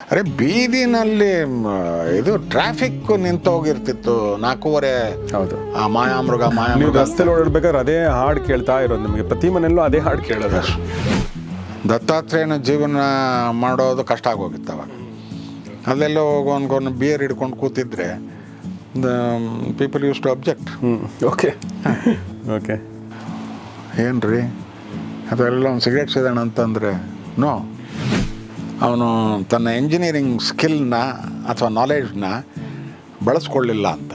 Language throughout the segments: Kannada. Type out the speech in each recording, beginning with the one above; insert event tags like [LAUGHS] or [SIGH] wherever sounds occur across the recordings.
ಅರೆ ಬೀದಿನಲ್ಲಿ ಇದು ಟ್ರಾಫಿಕ್ ನಿಂತೋಗಿರ್ತಿತ್ತು ನಾಲ್ಕೂವರೆ ಹೌದು. ಆ ಮಾಯಾಮೃಗ ನೀವು ಮಾಯಾಮೃಗ ರಸ್ತೆಲಿ ಓಡಾಡ್ಬೇಕಾದ್ರೆ ಅದೇ ಹಾಡು ಕೇಳ್ತಾ ಇರೋದು ನಿಮಗೆ. ಪ್ರತಿ ಮನೆಯಲ್ಲೂ ಅದೇ ಹಾಡು ಕೇಳೋದು. ದತ್ತಾತ್ರೇಯನ ಜೀವನ ಮಾಡೋದು ಕಷ್ಟ ಆಗೋಗಿತ್ತು ಅವಾಗ. ಅಲ್ಲೆಲ್ಲೋ ಹೋಗೋನ್ಗೊಂದು ಬಿಯರ್ ಹಿಡ್ಕೊಂಡು ಕೂತಿದ್ರೆ people use to object okay okay okay ರೀ ಅದೆಲ್ಲ ಒಂದು ಸಿಗರೇಟ್ ಸೇದೋಣ ಅಂತಂದರೆ ನೋ ಅವನು ತನ್ನ ಇಂಜಿನಿಯರಿಂಗ್ ಸ್ಕಿಲ್ನ ಅಥವಾ ನಾಲೆಡ್ಜ್ನ ಬಳಸ್ಕೊಳ್ಳಿಲ್ಲ ಅಂತ.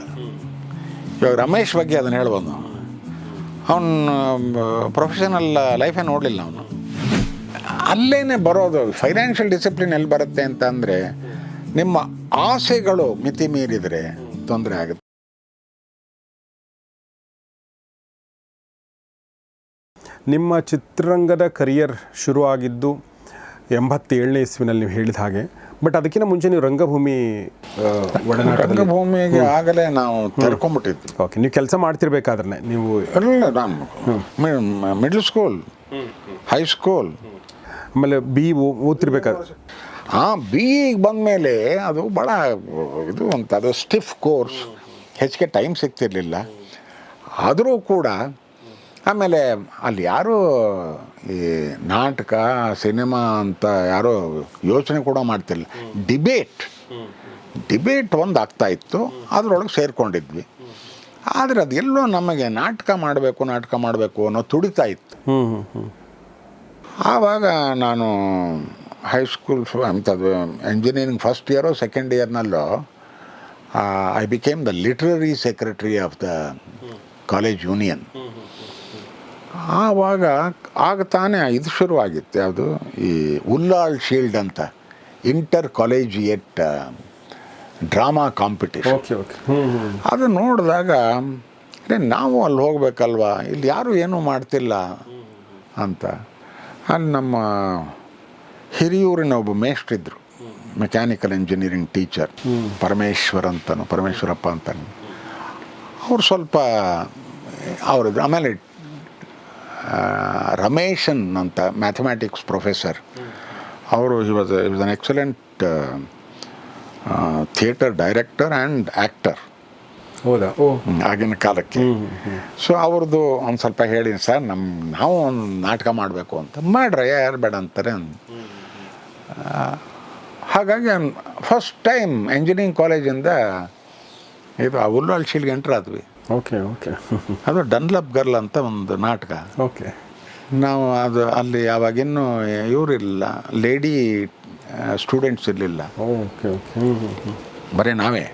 ಇವಾಗ ರಮೇಶ್ ಬಗ್ಗೆ ಅದನ್ನು ಹೇಳ್ಬೋದು ಅವನು ಪ್ರೊಫೆಷನಲ್ ಲೈಫೇ ನೋಡಲಿಲ್ಲ ಅವನು. ಅಲ್ಲೇನೆ ಬರೋದು ಫೈನಾನ್ಷಿಯಲ್ ಡಿಸಿಪ್ಲಿನ್ ಎಲ್ಲಿ ಬರುತ್ತೆ ಅಂತ ಅಂದರೆ ನಿಮ್ಮ ಆಸೆಗಳು ಮಿತಿ ಮೀರಿದರೆ ತೊಂದರೆ ಆಗುತ್ತೆ. ನಿಮ್ಮ ಚಿತ್ರರಂಗದ ಕರಿಯರ್ ಶುರುವಾಗಿದ್ದು ಎಂಬತ್ತೇಳನೇ ಇಸ್ವಿನಲ್ಲಿ ನೀವು ಹೇಳಿದ ಹಾಗೆ. ಬಟ್ ಅದಕ್ಕಿಂತ ಮುಂಚೆ ನೀವು ರಂಗಭೂಮಿ ಆ, ಒಡನಾಟದಲ್ಲಿ ರಂಗಭೂಮಿಗೆ ಆಗಲೇ ನಾವು ತೆರ್ಕೊಂಡ್ಬಿಟ್ಟಿದ್ವಿ ಓಕೆ ನೀವು ಕೆಲಸ ಮಾಡ್ತಿರ್ಬೇಕಾದ್ರೆ ನೀವು ನಾನು ಮಿಡ್ಲ್ ಸ್ಕೂಲ್ ಹೈಸ್ಕೂಲ್ ಆಮೇಲೆ ಬಿ ಓದ್ತಿರ್ಬೇಕಾದ್ರೆ ಹಾಂ ಬಿ ಬಂದ ಬಂದಮೇಲೆ ಅದು ಭಾಳ ಇದು ಅಂತ ಅದು ಸ್ಟಿಫ್ ಕೋರ್ಸ್ ಹೆಚ್ಚಿಗೆ ಟೈಮ್ ಸಿಗ್ತಿರ್ಲಿಲ್ಲ. ಆದರೂ ಕೂಡ ಆಮೇಲೆ ಅಲ್ಲಿ ಯಾರೂ ಈ ನಾಟಕ ಸಿನಿಮಾ ಅಂತ ಯಾರೋ ಯೋಚನೆ ಕೂಡ ಮಾಡ್ತಿರಲಿಲ್ಲ. ಡಿಬೇಟ್. ಡಿಬೇಟ್ ಒಂದು ಆಗ್ತಾ ಇತ್ತು ಅದರೊಳಗೆ ಸೇರಿಕೊಂಡಿದ್ವಿ. ಆದರೆ ಅದೆಲ್ಲೋ ನಮಗೆ ನಾಟಕ ಮಾಡಬೇಕು ನಾಟಕ ಮಾಡಬೇಕು ಅನ್ನೋ ತುಡಿತಾ ಇತ್ತು. ಆವಾಗ ನಾನು ಹೈಸ್ಕೂಲ್ ಅಂಥದ್ದು engineering first year second ಇಯರ್ನಲ್ಲೋ I became the literary secretary of the college union ಆವಾಗ ಆಗ ತಾನೇ ಇದು ಶುರುವಾಗಿತ್ತು. ಯಾವುದು? ಈ ಉಲ್ಲಾಳ್ ಶೀಲ್ಡ್ ಅಂತ ಇಂಟರ್ ಕಾಲೇಜಿಯೇಟ್ ಡ್ರಾಮಾ ಕಾಂಪಿಟೇಷನ್. ಅದು ನೋಡಿದಾಗ ನಾವು ಅಲ್ಲಿ ಹೋಗ್ಬೇಕಲ್ವಾ? ಇಲ್ಲಿ ಯಾರೂ ಏನೂ ಮಾಡ್ತಿಲ್ಲ ಅಂತ. ಅಲ್ಲಿ ನಮ್ಮ ಹಿರಿಯೂರಿನ ಒಬ್ಬ ಮೇಷ್ಟ್ರಿದ್ರು ಮೆಕ್ಯಾನಿಕಲ್ ಇಂಜಿನಿಯರಿಂಗ್ ಟೀಚರ್ ಪರಮೇಶ್ವರ್ ಅಂತನು ಪರಮೇಶ್ವರಪ್ಪ ಅಂತ ಅವ್ರು ಸ್ವಲ್ಪ ಅವ್ರದ್ದು ಆಮೇಲೆ ರಮೇಶನ್ ಅಂತ ಮ್ಯಾಥಮೆಟಿಕ್ಸ್ ಪ್ರೊಫೆಸರ್ ಅವರು he was was an excellent theatre director and actor ಹೌದಾ? ಓ. ಆಗಿನ ಕಾಲಕ್ಕೆ. ಸೊ ಅವ್ರದ್ದು ಒಂದು ಸ್ವಲ್ಪ ಹೇಳಿ ಸರ್ ನಮ್ಮ ನಾವು ಒಂದು ನಾಟಕ ಮಾಡಬೇಕು ಅಂತ ಮಾಡ್ರೆ ಯಾರು ಬೇಡ ಅಂತಾರೆ? ಹಾಗಾಗಿ ಫಸ್ಟ್ ಟೈಮ್ ಎಂಜಿನಿಯರಿಂಗ್ ಕಾಲೇಜಿಂದ ಇದು ಆ ಅಲ್ಲಿ ಶೀಲ್ಗೆ ಎಂಟ್ರ್ ಆದ್ವಿ. ಓಕೆ ಓಕೆ [LAUGHS] ಅದು ಡನ್ಲಪ್ ಗರ್ಲ್ ಅಂತ ಒಂದು ನಾಟಕ. ಓಕೆ ನಾವು ಅದು ಅಲ್ಲಿ ಯಾವಾಗಿನ್ನೂ ಇವರಿಲ್ಲ ಲೇಡಿ ಸ್ಟೂಡೆಂಟ್ಸ್ ಇರಲಿಲ್ಲ. ಓಕೆ ಓಕೆ ಬರೀ ನಾವೇ.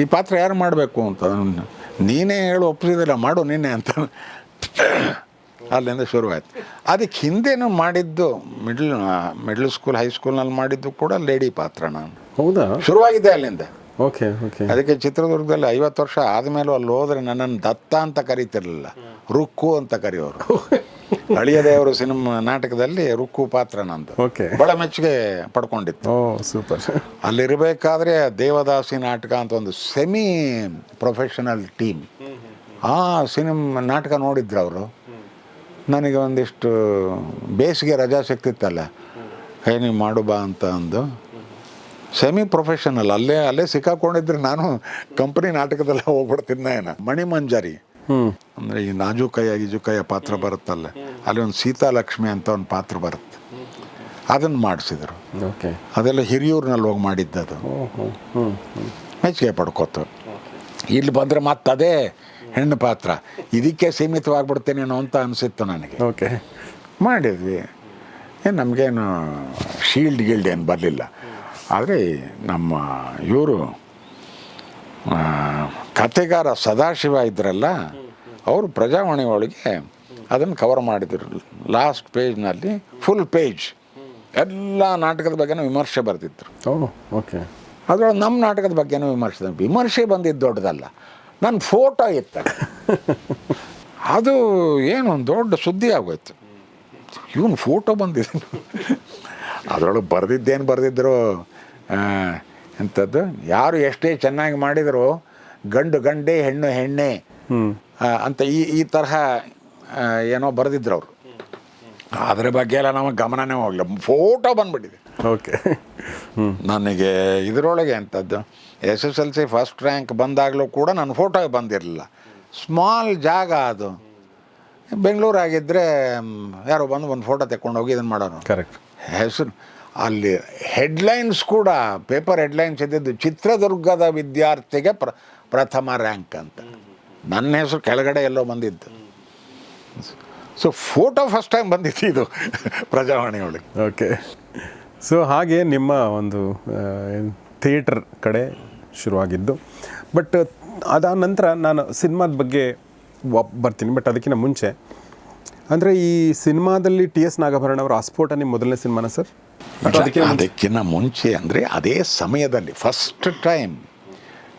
ಈ ಪಾತ್ರ ಯಾರು ಮಾಡಬೇಕು ಅಂತ ನೀನೇ ಹೇಳು ಒಪ್ಪಿಸಿದಿಲ್ಲ ಮಾಡು ನೀನೇ ಅಂತ. ಅಲ್ಲಿಂದ ಶುರುವಾಯಿತು. ಅದಕ್ಕೆ ಹಿಂದೇನು ಮಾಡಿದ್ದು ಮಿಡ್ಲ್ ಮಿಡ್ಲ್ ಸ್ಕೂಲ್ ಹೈಸ್ಕೂಲ್ನಲ್ಲಿ ಮಾಡಿದ್ದು ಕೂಡ ಲೇಡಿ ಪಾತ್ರ ನಾನು. ಹೌದಾ? ಶುರುವಾಗಿದೆ ಅಲ್ಲಿಂದ. ಓಕೆ ಓಕೆ ಅದಕ್ಕೆ ಚಿತ್ರದುರ್ಗದಲ್ಲಿ ಐವತ್ತು ವರ್ಷ ಆದಮೇಲೂ ಅಲ್ಲಿ ಹೋದರೆ ನನ್ನನ್ನು ದತ್ತ ಅಂತ ಕರೀತಿರ್ಲಿಲ್ಲ. ರುಕ್ಕು ಅಂತ ಕರೆಯೋರು. [LAUGHS] ಅಳಿಯ ದೇವರು ಸಿನಿಮಾ ನಾಟಕದಲ್ಲಿ ರುಕ್ಕು ಪಾತ್ರ ನಂದು. ಓಕೆ ಬಹಳ ಮೆಚ್ಚುಗೆ ಪಡ್ಕೊಂಡಿತ್ತು. ಓ ಸೂಪರ್ [LAUGHS] ಅಲ್ಲಿರಬೇಕಾದ್ರೆ ದೇವದಾಸಿ ನಾಟಕ ಅಂತ ಒಂದು ಸೆಮಿ ಪ್ರೊಫೆಷನಲ್ ಟೀಮ್ ಆ ಸಿನಿಮಾ ನಾಟಕ ನೋಡಿದ್ರು ಅವರು. ನನಗೆ ಒಂದಿಷ್ಟು ಬೇಸಿಗೆ ರಜಾ ಸಿಗ್ತಿತ್ತಲ್ಲ ಹೇ ನೀವು ಮಾಡು ಬಾ ಅಂತ ಅಂದು. ಸೆಮಿ ಪ್ರೊಫೆಷನಲ್ ಅಲ್ಲೇ ಅಲ್ಲೇ ಸಿಕ್ಕಾಕೊಂಡಿದ್ರೆ ನಾನು ಕಂಪನಿ ನಾಟಕದಲ್ಲೇ ಹೋಗ್ಬಿಡ್ತಿದ್ನ ಏನ ಮಣಿಮಂಜರಿ ಹ್ಞೂ ಅಂದರೆ ಈ ನಾಜೂಕಯ್ಯ ಗೀಜುಕಯ್ಯ ಪಾತ್ರ ಬರುತ್ತಲ್ಲ. ಅಲ್ಲಿ ಒಂದು ಸೀತಾಲಕ್ಷ್ಮಿ ಅಂತ ಒಂದು ಪಾತ್ರ ಬರುತ್ತೆ. ಅದನ್ನು ಮಾಡಿಸಿದ್ರು. ಓಕೆ. ಅದೆಲ್ಲ ಹಿರಿಯೂರಿನಲ್ಲಿ ಹೋಗಿ ಮಾಡಿದ್ದದು ಮೆಚ್ಚುಗೆ ಪಡ್ಕೋತು ಇಲ್ಲಿ ಬಂದರೆ ಮತ್ತದೇ ಹೆಣ್ಣು ಪಾತ್ರ. ಇದಕ್ಕೆ ಸೀಮಿತವಾಗಿಬಿಡ್ತೇನೇನೋ ಅಂತ ಅನಿಸಿತ್ತು ನನಗೆ. ಓಕೆ. ಮಾಡಿದ್ವಿ. ಏನು ನಮಗೇನು ಶೀಲ್ಡ್ ಗಿಲ್ಡ್ ಏನು ಬರಲಿಲ್ಲ. ಆದರೆ ನಮ್ಮ ಇವರು ಕತೆಗಾರ ಸದಾಶಿವ ಇದ್ರಲ್ಲ ಅವರು ಪ್ರಜಾವಾಣಿ ಒಳಗೆ ಅದನ್ನು ಕವರ್ ಮಾಡಿದ್ರು. ಲಾಸ್ಟ್ ಪೇಜ್ನಲ್ಲಿ ಫುಲ್ ಪೇಜ್ ಎಲ್ಲ ನಾಟಕದ ಬಗ್ಗೆನೂ ವಿಮರ್ಶೆ ಬರ್ತಿದ್ರು ಓಕೆ ಅದರೊಳಗೆ ನಮ್ಮ ನಾಟಕದ ಬಗ್ಗೆನೂ ವಿಮರ್ಶೆ ವಿಮರ್ಶೆ ಬಂದಿದ್ದು ದೊಡ್ಡದಲ್ಲ. ನನ್ನ ಫೋಟೋ ಇತ್ತ ಅದು. ಏನು ಒಂದು ದೊಡ್ಡ ಸುದ್ದಿ ಆಗೋಯ್ತು. ಇವನು ಫೋಟೋ ಬಂದಿದೆ ಅದರೊಳಗೆ ಬರೆದಿದ್ದೇನು ಬರೆದಿದ್ರು? ಎಂಥದ್ದು? ಯಾರು ಎಷ್ಟೇ ಚೆನ್ನಾಗಿ ಮಾಡಿದರೂ ಗಂಡು ಗಂಡೇ ಹೆಣ್ಣು ಹೆಣ್ಣೆ. ಅಂತ ಈ ಈ ತರಹ ಏನೋ ಬರೆದಿದ್ರು ಅವರು. ಅದ್ರ ಬಗ್ಗೆ ಎಲ್ಲ ನಮಗೆ ಗಮನನೇ ಹೋಗಲಿಲ್ಲ. ಫೋಟೋ ಬಂದ್ಬಿಟ್ಟಿದೆ. ಓಕೆ. ಹ್ಞೂ ನನಗೆ ಇದರೊಳಗೆ ಅಂಥದ್ದು S S L C first rank ಬಂದಾಗಲೂ ಕೂಡ ನನ್ನ ಫೋಟೋ ಬಂದಿರಲಿಲ್ಲ. ಸ್ಮಾಲ್ ಜಾಗ ಅದು. ಬೆಂಗಳೂರಾಗಿದ್ದರೆ ಯಾರೋ ಬಂದು ಒಂದು ಫೋಟೋ ತೆಕ್ಕೊಂಡೋಗಿ ಇದನ್ನು ಮಾಡೋರು. ಕರೆಕ್ಟ್ ಹೆಸರು ಅಲ್ಲಿ ಹೆಡ್ಲೈನ್ಸ್ ಕೂಡ ಪೇಪರ್ ಹೆಡ್ಲೈನ್ಸ್ ಇದ್ದಿದ್ದು ಚಿತ್ರದುರ್ಗದ ವಿದ್ಯಾರ್ಥಿಗೆ ಪ್ರ, ಪ್ರಥಮ ರ್ಯಾಂಕ್ ಅಂತ. ನನ್ನ ಹೆಸರು ಕೆಳಗಡೆ ಎಲ್ಲೋ ಬಂದಿದ್ದು. ಸೊ ಫೋಟೋ ಫಸ್ಟ್ ಟೈಮ್ ಬಂದಿತ್ತು ಇದು [LAUGHS] ಪ್ರಜಾವಾಣಿ ಒಳಗೆ. ಓಕೆ ಸೊ ಹಾಗೆ ನಿಮ್ಮ ಒಂದು ಥಿಯೇಟರ್ ಕಡೆ ಶುರುವಾಗಿದ್ದು. ಬಟ್ ಅದಾದ ನಂತರ ನಾನು ಸಿನಿಮಾದ ಬಗ್ಗೆ ಬರ್ತೀನಿ. ಬಟ್ ಅದಕ್ಕಿಂತ ಮುಂಚೆ ಅಂದರೆ ಈ ಸಿನಿಮಾದಲ್ಲಿ ಟಿ ಎಸ್ ನಾಗಭರಣ ಅವರ ಆಸ್ಫೋಟ ನಿಮ್ಮ ಮೊದಲನೇ ಸಿನಿಮಾನ ಸರ್? ಅದಕ್ಕಿಂತ ಮುಂಚೆ? ಅಂದರೆ ಅದೇ ಸಮಯದಲ್ಲಿ ಫಸ್ಟ್ ಟೈಮ್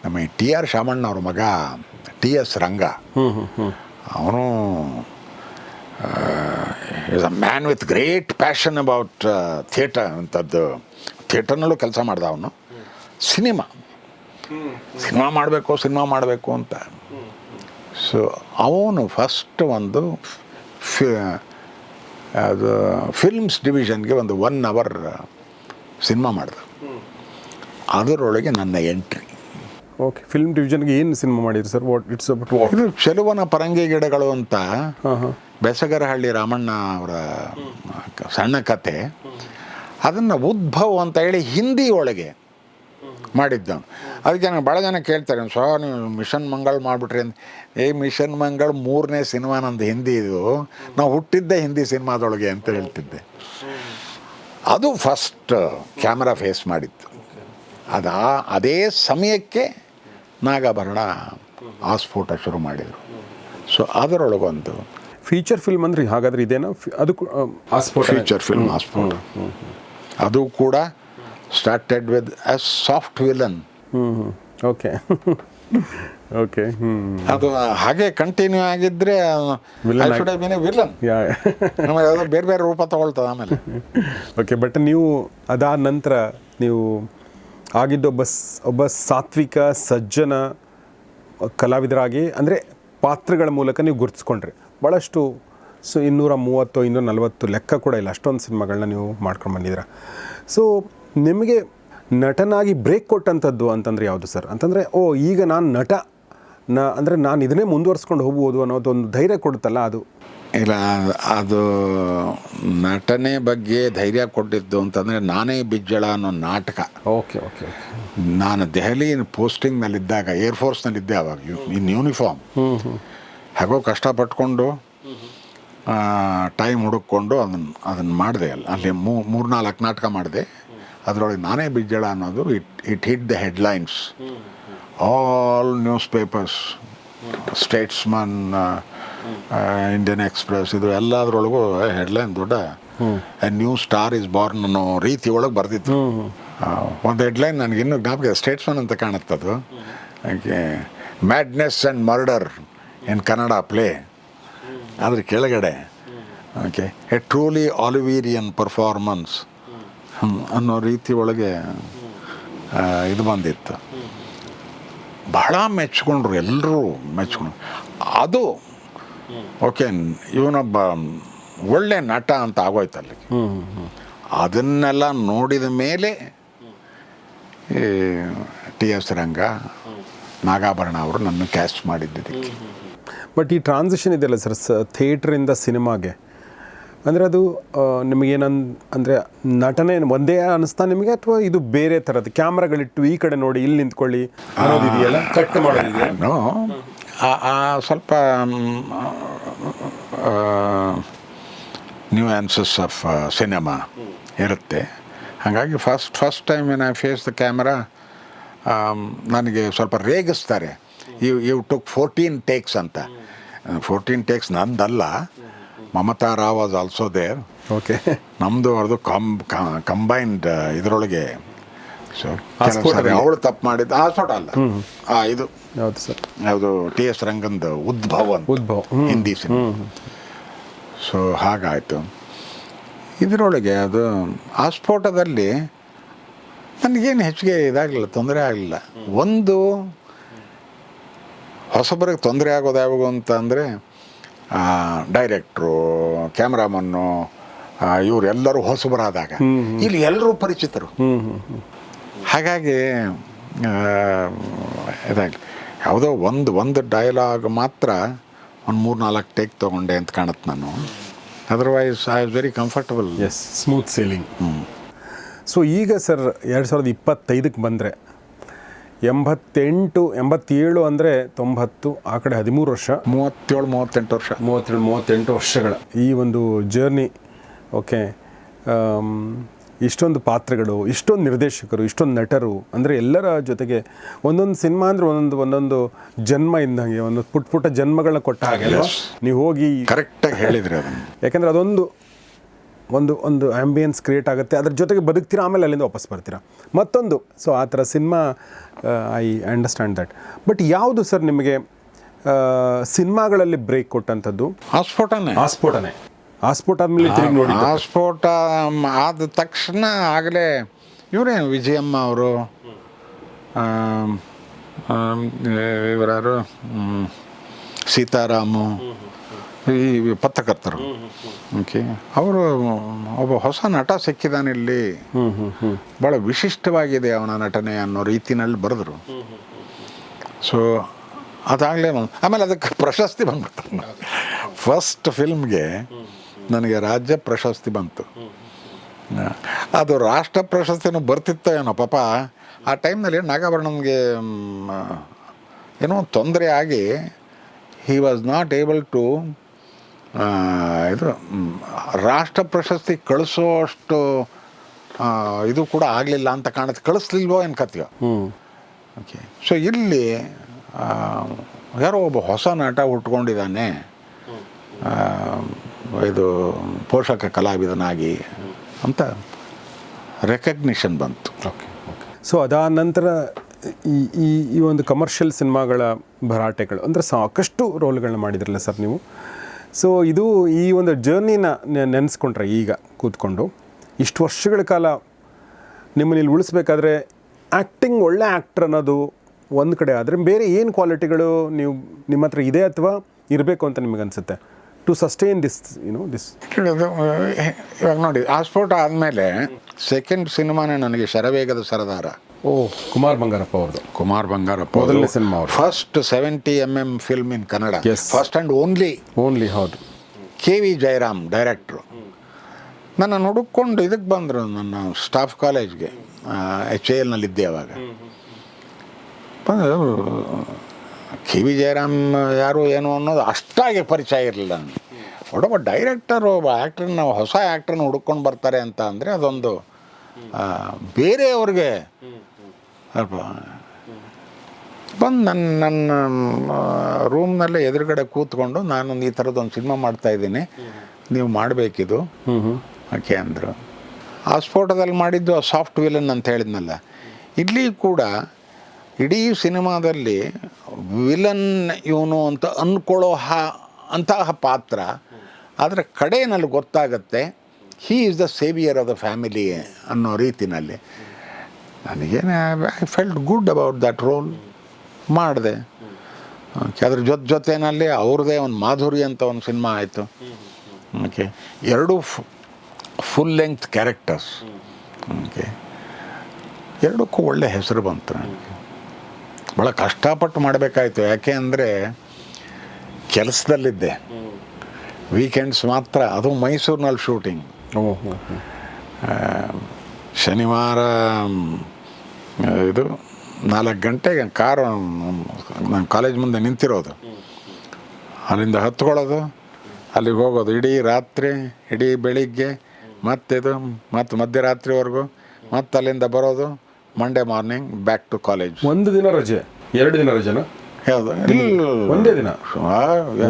ನಮ್ಮ ಟಿ ಆರ್ ಶಾಮಣ್ಣ ಅವ್ರ ಮಗ ಟಿ ಎಸ್ ರಂಗ ಅವನು is a man with great passion about theatre ಅಂಥದ್ದು ಥಿಯೇಟರ್ನಲ್ಲೂ ಕೆಲಸ ಮಾಡ್ದ ಅವನು. ಸಿನಿಮಾ. ಸಿನಿಮಾ ಮಾಡಬೇಕು ಸಿನಿಮಾ ಮಾಡಬೇಕು ಅಂತ. ಸೊ ಅವನು ಫಸ್ಟ್ ಒಂದು ಫಿ ಅದು ಫಿಲ್ಮ್ಸ್ ಡಿವಿಷನ್ಗೆ ಒಂದು ಒನ್ ಅವರ್ ಸಿನಿಮಾ ಮಾಡಿದೆ. ಅದರೊಳಗೆ ನನ್ನ ಎಂಟ್ರಿ ಓಕೆ ಫಿಲ್ಮ್ ಡಿವಿಷನ್ಗೆ ಏನು ಸಿನಿಮಾ ಮಾಡಿದ್ರಿ sir what it's about what ಇದು ಚೆಲುವನ ಪರಂಗಿ ಗಿಡಗಳು ಅಂತ ಬೆಸಗರಹಳ್ಳಿ ರಾಮಣ್ಣ ಅವರ ಸಣ್ಣ ಕತೆ. ಅದನ್ನು ಉದ್ಭವ್ ಅಂತ ಹೇಳಿ ಹಿಂದಿ ಒಳಗೆ ಮಾಡಿದ್ದವನು ಅದಕ್ಕೆ ನನಗೆ ಭಾಳ ಜನ ಕೇಳ್ತಾರೆ ಸೊ ನೀವು ಮಿಷನ್ ಮಂಗಳ್ ಮಾಡಿಬಿಟ್ರಿ ಅಂತ ಏ ಮಿಷನ್ ಮಂಗಳ್ ಮೂರನೇ ಸಿನಿಮಾ ನಂದು ಹಿಂದಿ ಇದು. ನಾವು ಹುಟ್ಟಿದ್ದೆ ಹಿಂದಿ ಸಿನಿಮಾದೊಳಗೆ ಅಂತ ಹೇಳ್ತಿದ್ದೆ. ಅದು ಫಸ್ಟ್ ಕ್ಯಾಮ್ರಾ ಫೇಸ್ ಮಾಡಿತ್ತು. ಅದಾ ಅದೇ ಸಮಯಕ್ಕೆ ನಾಗಾಭರಣ ಆಸ್ಫೋಟ ಶುರು ಮಾಡಿದರು. ಸೊ ಅದರೊಳಗೊಂದು ಫೀಚರ್ ಫಿಲ್ಮ್ ಅಂದ್ರೆ ಹಾಗಾದ್ರೆ ಇದೇನಾ? ಅದು ಫೀಚರ್ ಫಿಲ್ಮ್ ಆಸ್ಫೋಟ. ಅದು ಕೂಡ started with a soft villain ಹ್ಞೂ ಹ್ಞೂ ಓಕೆ ಓಕೆ ಹ್ಞೂ ಅದು ಹಾಗೆ ಕಂಟಿನ್ಯೂ ಆಗಿದ್ರೆ Villain ವಿಲನ್ ಯಾ ಯಾವುದೋ ಬೇರೆ ಬೇರೆ ರೂಪ ತಗೊಳ್ತದೆ ಆಮೇಲೆ. [LAUGHS] ಓಕೆ ಬಟ್ ನೀವು ಅದಾದ ನಂತರ ನೀವು ಆಗಿದ್ದು ಒಬ್ಬ ಸ್- ಒಬ್ಬ ಸಾತ್ವಿಕ ಸಜ್ಜನ ಕಲಾವಿದರಾಗಿ ಅಂದರೆ ಪಾತ್ರಗಳ ಮೂಲಕ ನೀವು ಗುರುತಿಸ್ಕೊಂಡ್ರಿ. ಭಾಳಷ್ಟು ಸೊ ಇನ್ನೂರ ಮೂವತ್ತು ಇನ್ನೂರ ನಲವತ್ತು ಲೆಕ್ಕ ಕೂಡ ಇಲ್ಲ. ಅಷ್ಟೊಂದು ಸಿನಿಮಾಗಳನ್ನ ನೀವು ಮಾಡ್ಕೊಂಡು ಬಂದಿದ್ದೀರ. ಸೊ ನಿಮಗೆ ನಟನಾಗಿ ಬ್ರೇಕ್ ಕೊಟ್ಟಂಥದ್ದು ಅಂತಂದರೆ ಯಾವುದು ಸರ್? ಅಂತಂದರೆ ಓ ಈಗ ನಾನು ನಟ ನ ಅಂದರೆ ನಾನು ಇದನ್ನೇ ಮುಂದುವರ್ಸ್ಕೊಂಡು ಹೋಗ್ಬೋದು ಅನ್ನೋದೊಂದು ಧೈರ್ಯ ಕೊಡುತ್ತಲ್ಲ ಅದು? ಇಲ್ಲ ಅದು ನಟನೆ ಬಗ್ಗೆ ಧೈರ್ಯ ಕೊಟ್ಟಿದ್ದು ಅಂತಂದರೆ ನಾನೇ ಬಿಜ್ಜಳ ಅನ್ನೋ ನಾಟಕ. ಓಕೆ ಓಕೆ ನಾನು ದೆಹಲಿ ಪೋಸ್ಟಿಂಗ್ನಲ್ಲಿದ್ದಾಗ ಏರ್ಫೋರ್ಸ್ನಲ್ಲಿದ್ದೆ ಅವಾಗ ಇನ್ ಯೂನಿಫಾರ್ಮ್ ಹೇಗೋ ಕಷ್ಟಪಟ್ಕೊಂಡು ಟೈಮ್ ಹುಡುಕೊಂಡು ಅದನ್ನು ಅದನ್ನು ಮಾಡಿದೆ ಅಲ್ಲಿ ಅಲ್ಲಿ ಮೂರು ನಾಲ್ಕು ನಾಟಕ ಮಾಡಿದೆ. ಅದರೊಳಗೆ ನಾನೇ ಬಿಜ್ಜಳ ಅನ್ನೋದು it it hit the headlines all newspapers Statesman Indian Express ಇದು ಎಲ್ಲದರೊಳಗೂ ಹೆಡ್ಲೈನ್ ದೊಡ್ಡ. ನ್ಯೂ ಸ್ಟಾರ್ ಇಸ್ ಬಾರ್ನ್ ಅನ್ನೋ ರೀತಿ ಒಳಗೆ ಬರ್ತಿತ್ತು. ಒಂದು ಹೆಡ್ಲೈನ್ ನನಗೆ ಇನ್ನೂ ಜ್ಞಾಪಕ ಸ್ಟೇಟ್ಸ್ಮನ್ ಅಂತ ಕಾಣುತ್ತದು. Madness and murder in Kannada play ಅದ್ರ ಕೆಳಗಡೆ okay a truly Olivierian performance ಅನ್ನೋ ರೀತಿ ಒಳಗೆ ಇದು ಬಂದಿತ್ತು. ಬಹಳ ಮೆಚ್ಕೊಂಡ್ರು ಎಲ್ಲರೂ ಮೆಚ್ಕೊಂಡ್ರು. ಅದು ಓಕೆ ಇವನೊಬ್ಬ ಒಳ್ಳೆ ನಟ ಅಂತ ಆಗೋಯ್ತು ಅಲ್ಲಿ ಅದನ್ನೆಲ್ಲ ನೋಡಿದ ಮೇಲೆ ಟಿ ಎಸ್ ರಂಗ ನಾಗಾಭರಣ ಅವರು ನನ್ನ ಕ್ಯಾಸ್ಟ್ ಮಾಡಿದ್ದಕ್ಕೆ ಬಟ್ ಈ ಟ್ರಾನ್ಸಿಷನ್ ಇದೆಯಲ್ಲ ಸರ್ ಸ ಥಿಯೇಟ್ರಿಂದ ಸಿನಿಮಾಗೆ ಅಂದರೆ ಅದು ನಿಮಗೇನನ್ ಅಂದರೆ ನಟನೆ ಒಂದೇ ಅನಿಸ್ತಾ ನಿಮಗೆ ಅಥವಾ ಇದು ಬೇರೆ ಥರದ್ದು ಕ್ಯಾಮ್ರಾಗಳಿಟ್ಟು ಈ ಕಡೆ ನೋಡಿ ಇಲ್ಲಿ ನಿಂತ್ಕೊಳ್ಳಿ ಅನ್ನೋದಿದೆಯಲ್ಲ ಕಟ್ ಮಾಡೋದಿದೆಯಲ್ಲ ಆ- ಸ್ವಲ್ಪ ನ್ಯೂ ನ್ಯೂಯಾನ್ಸಸ್ ಆಫ್ ಸಿನಿಮಾ ಇರುತ್ತೆ. ಹಾಗಾಗಿ first first time I face the camera ನನಗೆ ಸ್ವಲ್ಪ ರೇಗಿಸ್ತಾರೆ. You you took fourteen takes ಅಂತ. Fourteen takes ನಂದಲ್ಲ. Mamata Rao was also there okay ನಮ್ಮದು ಅವ್ರದ್ದು ಕಂ ಕಂಬೈನ್ಡ್ ಇದರೊಳಗೆ. ಸೊ ಅವಳು ತಪ್ಪು ಮಾಡಿದ್ದು. ಸೋಟ ಅಲ್ಲ. ಆ, ಇದು. ಹೌದು ಸರ್. ಯಾವುದು ಟಿ ಎಸ್ ರಂಗಂದು ಉದ್ಭವ ಉದ್ಭವ. ಹಿಂದಿ ಸಿನಿಮಾ. ಸೊ ಹಾಗಾಯಿತು. ಇದರೊಳಗೆ ಅದು ಆ ಸ್ಫೋಟದಲ್ಲಿ ನನಗೇನು ಹೆಚ್ಚಿಗೆ ಇದಾಗಲಿಲ್ಲ ತೊಂದರೆ ಆಗಲಿಲ್ಲ. ಒಂದು ಹೊಸಬರಿಗೆ ತೊಂದರೆ ಆಗೋದು ಯಾವಾಗ ಅಂತ ಅಂದರೆ ಡೈರೆಕ್ಟ್ರು ಕ್ಯಾಮ್ರಾಮನ್ನು ಇವರೆಲ್ಲರೂ ಹೊಸಬರಾದಾಗ. ಇಲ್ಲಿ ಎಲ್ಲರೂ ಪರಿಚಿತರು. ಹಾಗಾಗಿ ಇದಾಗಲಿ. ಇದಾಗಿ ಯಾವುದೋ ಒಂದು ಒಂದು ಡೈಲಾಗ್ ಮಾತ್ರ ಒಂದು ಮೂರು ನಾಲ್ಕು ಟೇಕ್ ತೊಗೊಂಡೆ ಅಂತ ಕಾಣುತ್ತೆ ನಾನು. Otherwise I was very comfortable yes smooth sailing so ಈಗ ಸರ್ ಎರಡು ಸಾವಿರದ ಇಪ್ಪತ್ತೈದಕ್ಕೆ ಬಂದರೆ ಎಂಬತ್ತೆಂಟು ಎಂಬತ್ತೇಳು ಅಂದರೆ ತೊಂಬತ್ತು ಆ ಕಡೆ ಹದಿಮೂರು ವರ್ಷ. ಮೂವತ್ತೇಳು ಮೂವತ್ತೆಂಟು ವರ್ಷ. ಮೂವತ್ತೇಳು ಮೂವತ್ತೆಂಟು ವರ್ಷಗಳ ಈ ಒಂದು ಜರ್ನಿ ಓಕೆ ಇಷ್ಟೊಂದು ಪಾತ್ರಗಳು ಇಷ್ಟೊಂದು ನಿರ್ದೇಶಕರು ಇಷ್ಟೊಂದು ನಟರು ಅಂದರೆ ಎಲ್ಲರ ಜೊತೆಗೆ ಒಂದೊಂದು ಸಿನಿಮಾ ಅಂದರೆ ಒಂದೊಂದು ಒಂದೊಂದು ಜನ್ಮ ಇದ್ದಂಗೆ ಒಂದು ಪುಟ್ಟ ಪುಟ್ಟ ಜನ್ಮಗಳನ್ನ ಕೊಟ್ಟ ಹಾಗೆ? ನೀವು ಹೋಗಿ ಕರೆಕ್ಟಾಗಿ ಹೇಳಿದ್ರಿ ಯಾಕಂದರೆ ಅದೊಂದು ಒಂದು ಒಂದು ಆ್ಯಂಬಿಯನ್ಸ್ ಕ್ರಿಯೇಟ್ ಆಗುತ್ತೆ. ಅದ್ರ ಜೊತೆಗೆ ಬದುಕ್ತೀರಾ ಆಮೇಲೆ ಅಲ್ಲಿಂದ ವಾಪಸ್ ಬರ್ತೀರಾ? ಮತ್ತೊಂದು ಸೊ ಆ ಥರ cinema I understand that but ಯಾವುದು ಸರ್ ನಿಮಗೆ ಸಿನಿಮಾಗಳಲ್ಲಿ ಬ್ರೇಕ್ ಕೊಟ್ಟಂಥದ್ದು? ಆಸ್ಫೋಟನೇ ಆಸ್ಫೋಟನೆ ಆಸ್ಫೋಟ ಆದಮೇಲೆ ತಿರುಗಿ ನೋಡಿ ಆಸ್ಫೋಟ ಆದ ತಕ್ಷಣ ಆಗಲೇ ಇವರೇನು ವಿಜಯಮ್ಮ ಅವರು? ಇವರಾರು ಸೀತಾರಾಮು. ಈ ಪತ್ರಕರ್ತರು. ಓಕೆ. ಅವರು ಒಬ್ಬ ಹೊಸ ನಟ ಸಿಕ್ಕಿದಾನೆ ಇಲ್ಲಿ. ಭಾಳ ವಿಶಿಷ್ಟವಾಗಿದೆ ಅವನ ನಟನೆ ಅನ್ನೋ ರೀತಿನಲ್ಲಿ ಬರೆದ್ರು. ಸೊ ಅದಾಗಲೇ ಆಮೇಲೆ ಅದಕ್ಕೆ ಪ್ರಶಸ್ತಿ ಬಂದ್ಬಿಟ್ಟು ಫಸ್ಟ್ ಫಿಲ್ಮ್ಗೆ ನನಗೆ ರಾಜ್ಯ ಪ್ರಶಸ್ತಿ ಬಂತು. ಅದು ರಾಷ್ಟ್ರ ಪ್ರಶಸ್ತಿನೂ ಬರ್ತಿತ್ತೋ ಏನೋ ಪಾಪ ಆ ಟೈಮ್ನಲ್ಲಿ ನಾಗಾಭರಣನ್ಗೆ ಏನೋ ತೊಂದರೆ ಆಗಿ he was not able to ಇದು ರಾಷ್ಟ್ರ ಪ್ರಶಸ್ತಿ ಕಳಿಸೋ ಅಷ್ಟು ಇದು ಕೂಡ ಆಗಲಿಲ್ಲ ಅಂತ ಕಾಣುತ್ತೆ. ಕಳಿಸ್ಲಿಲ್ವೋ ಅನ್ಕತ್ತೀವ ಹ್ಞೂ ಓಕೆ. ಸೊ ಇಲ್ಲಿ ಯಾರೋ ಒಬ್ಬ ಹೊಸ ನಾಟ ಹುಟ್ಕೊಂಡಿದ್ದಾನೆ. ಇದು ಪೋಷಕ ಕಲಾವಿದನಾಗಿ ಅಂತ ರೆಕಗ್ನಿಷನ್ ಬಂತು. Okay okay. ಸೊ ಅದಾದ ನಂತರ ಈ ಈ ಈ ಒಂದು ಕಮರ್ಷಿಯಲ್ ಸಿನಿಮಾಗಳ ಭರಾಟೆಗಳು ಅಂದರೆ ಸಾಕಷ್ಟು ರೋಲ್ಗಳನ್ನ ಮಾಡಿದ್ರಲ್ಲ ಸರ್ ನೀವು? ಸೊ ಇದು ಈ ಒಂದು ಜರ್ನಿನ ನೆನೆಸ್ಕೊಂಡ್ರೆ ಈಗ ಕೂತ್ಕೊಂಡು, ಇಷ್ಟು ವರ್ಷಗಳ ಕಾಲ ನಿಮ್ಮನ್ನ ಇಲ್ಲಿ ಉಳಿಸ್ಬೇಕಾದ್ರೆ ಆ್ಯಕ್ಟಿಂಗ್ ಒಳ್ಳೆ ಆ್ಯಕ್ಟ್ರ್ ಅನ್ನೋದು ಒಂದು ಕಡೆ, ಆದರೆ ಬೇರೆ ಏನು ಕ್ವಾಲಿಟಿಗಳು ನೀವು ನಿಮ್ಮ ಹತ್ರ ಇದೆ ಅಥವಾ ಇರಬೇಕು ಅಂತ ನಿಮಗೆ ಅನಿಸುತ್ತೆ? To sustain this you know this ಇವಾಗ ನೋಡಿ ಆಸ್ಪೋರ್ಟ್ ಆದಮೇಲೆ ಸೆಕೆಂಡ್ ಸಿನಿಮಾನೇ ನನಗೆ ಶರವೇಗದ ಸರದಾರ. ಓ ಕುಮಾರ್ ಬಂಗಾರಪ್ಪ ಅವ್ರದ್ದು ಕುಮಾರ್ ಬಂಗಾರಪ್ಪ ಮೊದಲನೇ ಸಿನಿಮಾ ಅವರು first seventy M M film in Kannada. First and only only ಹೌದು. ಕೆ ವಿ ಜಯರಾಮ್ ಡೈರೆಕ್ಟ್ರು ನನ್ನ ಹುಡುಕೊಂಡು ಇದಕ್ಕೆ ಬಂದರು ನನ್ನ ಸ್ಟಾಫ್ ಕಾಲೇಜ್ಗೆ ಎಚ್ ಎ ಎಲ್ನಲ್ಲಿದ್ದೆ ಅವಾಗ. ಬಂದು ಕೆ ವಿ ಜಯರಾಮ್ ಯಾರು ಏನು ಅನ್ನೋದು ಅಷ್ಟಾಗಿ ಪರಿಚಯ ಇರಲಿಲ್ಲ ನನಗೆ. ಒಡೊಬ್ಬ ಡೈರೆಕ್ಟರ್ ಒಬ್ಬ ಆ್ಯಕ್ಟ್ರನ್ನ ಹೊಸ ಆ್ಯಕ್ಟ್ರನ್ನ ಹುಡ್ಕೊಂಡು ಬರ್ತಾರೆ ಅಂತ ಅಂದರೆ ಅದೊಂದು ಬೇರೆಯವ್ರಿಗೆ ಸ್ವಲ್ಪ ಬಂದು ನನ್ನ ನನ್ನ ರೂಮ್ನಲ್ಲೇ ಎದುರುಗಡೆ ಕೂತ್ಕೊಂಡು ನಾನೊಂದು ಈ ಥರದ್ದೊಂದು ಸಿನಿಮಾ ಮಾಡ್ತಾ ಇದ್ದೀನಿ. ನೀವು ಮಾಡಬೇಕಿದು. ಓಕೆ ಅಂದರು. ಆ ಸ್ಫೋಟದಲ್ಲಿ ಮಾಡಿದ್ದು ಆ ಸಾಫ್ಟ್ ವಿಲನ್ ಅಂತ ಹೇಳಿದ್ನಲ್ಲ. ಇಲ್ಲಿ ಕೂಡ ಇಡೀ ಸಿನಿಮಾದಲ್ಲಿ ವಿಲನ್ ಇವನು ಅಂತ ಅಂದ್ಕೊಳ್ಳೋ ಹಾ ಅಂತಹ ಪಾತ್ರ ಆದರೆ ಕಡೆಯಲ್ಲಿ ಗೊತ್ತಾಗತ್ತೆ he is the saviour of the family ಅನ್ನೋ ರೀತಿನಲ್ಲಿ. ನನಗೇನೆ I felt good about that role ಮಾಡಿದೆ. ಓಕೆ ಅದ್ರ ಜೊತೆ ಜೊತೆನಲ್ಲಿ ಅವ್ರದ್ದೇ ಒಂದು ಮಾಧುರಿ ಅಂತ ಒಂದು ಸಿನಿಮಾ ಆಯಿತು. ಓಕೆ ಎರಡು ಫುಲ್ ಲೆಂಗ್ತ್ ಕ್ಯಾರೆಕ್ಟರ್ಸ್ ಓಕೆ ಎರಡಕ್ಕೂ ಒಳ್ಳೆ ಹೆಸರು ಬಂತು ನನಗೆ. ಭಾಳ ಕಷ್ಟಪಟ್ಟು ಮಾಡಬೇಕಾಯ್ತು. ಯಾಕೆ ಅಂದರೆ ಕೆಲಸದಲ್ಲಿದ್ದೆ. ವೀಕೆಂಡ್ಸ್ ಮಾತ್ರ ಅದು ಮೈಸೂರಿನಲ್ಲಿ ಶೂಟಿಂಗ್ ಶನಿವಾರ ಇದು ನಾಲ್ಕು ಗಂಟೆಗೆ ಕಾರು ನಾನು ಕಾಲೇಜ್ ಮುಂದೆ ನಿಂತಿರೋದು. ಅಲ್ಲಿಂದ ಹತ್ಕೊಳ್ಳೋದು ಅಲ್ಲಿಗೆ ಹೋಗೋದು. ಇಡೀ ರಾತ್ರಿ ಇಡೀ ಬೆಳಿಗ್ಗೆ ಮತ್ತಿದು ಮತ್ತು ಮಧ್ಯರಾತ್ರಿವರೆಗೂ ಮತ್ತೆ ಅಲ್ಲಿಂದ ಬರೋದು Monday morning back to college ಒಂದು ದಿನ ರಜೆ ಎರಡು ದಿನ ರಜೆನ? ಒಂದೇ ದಿನ?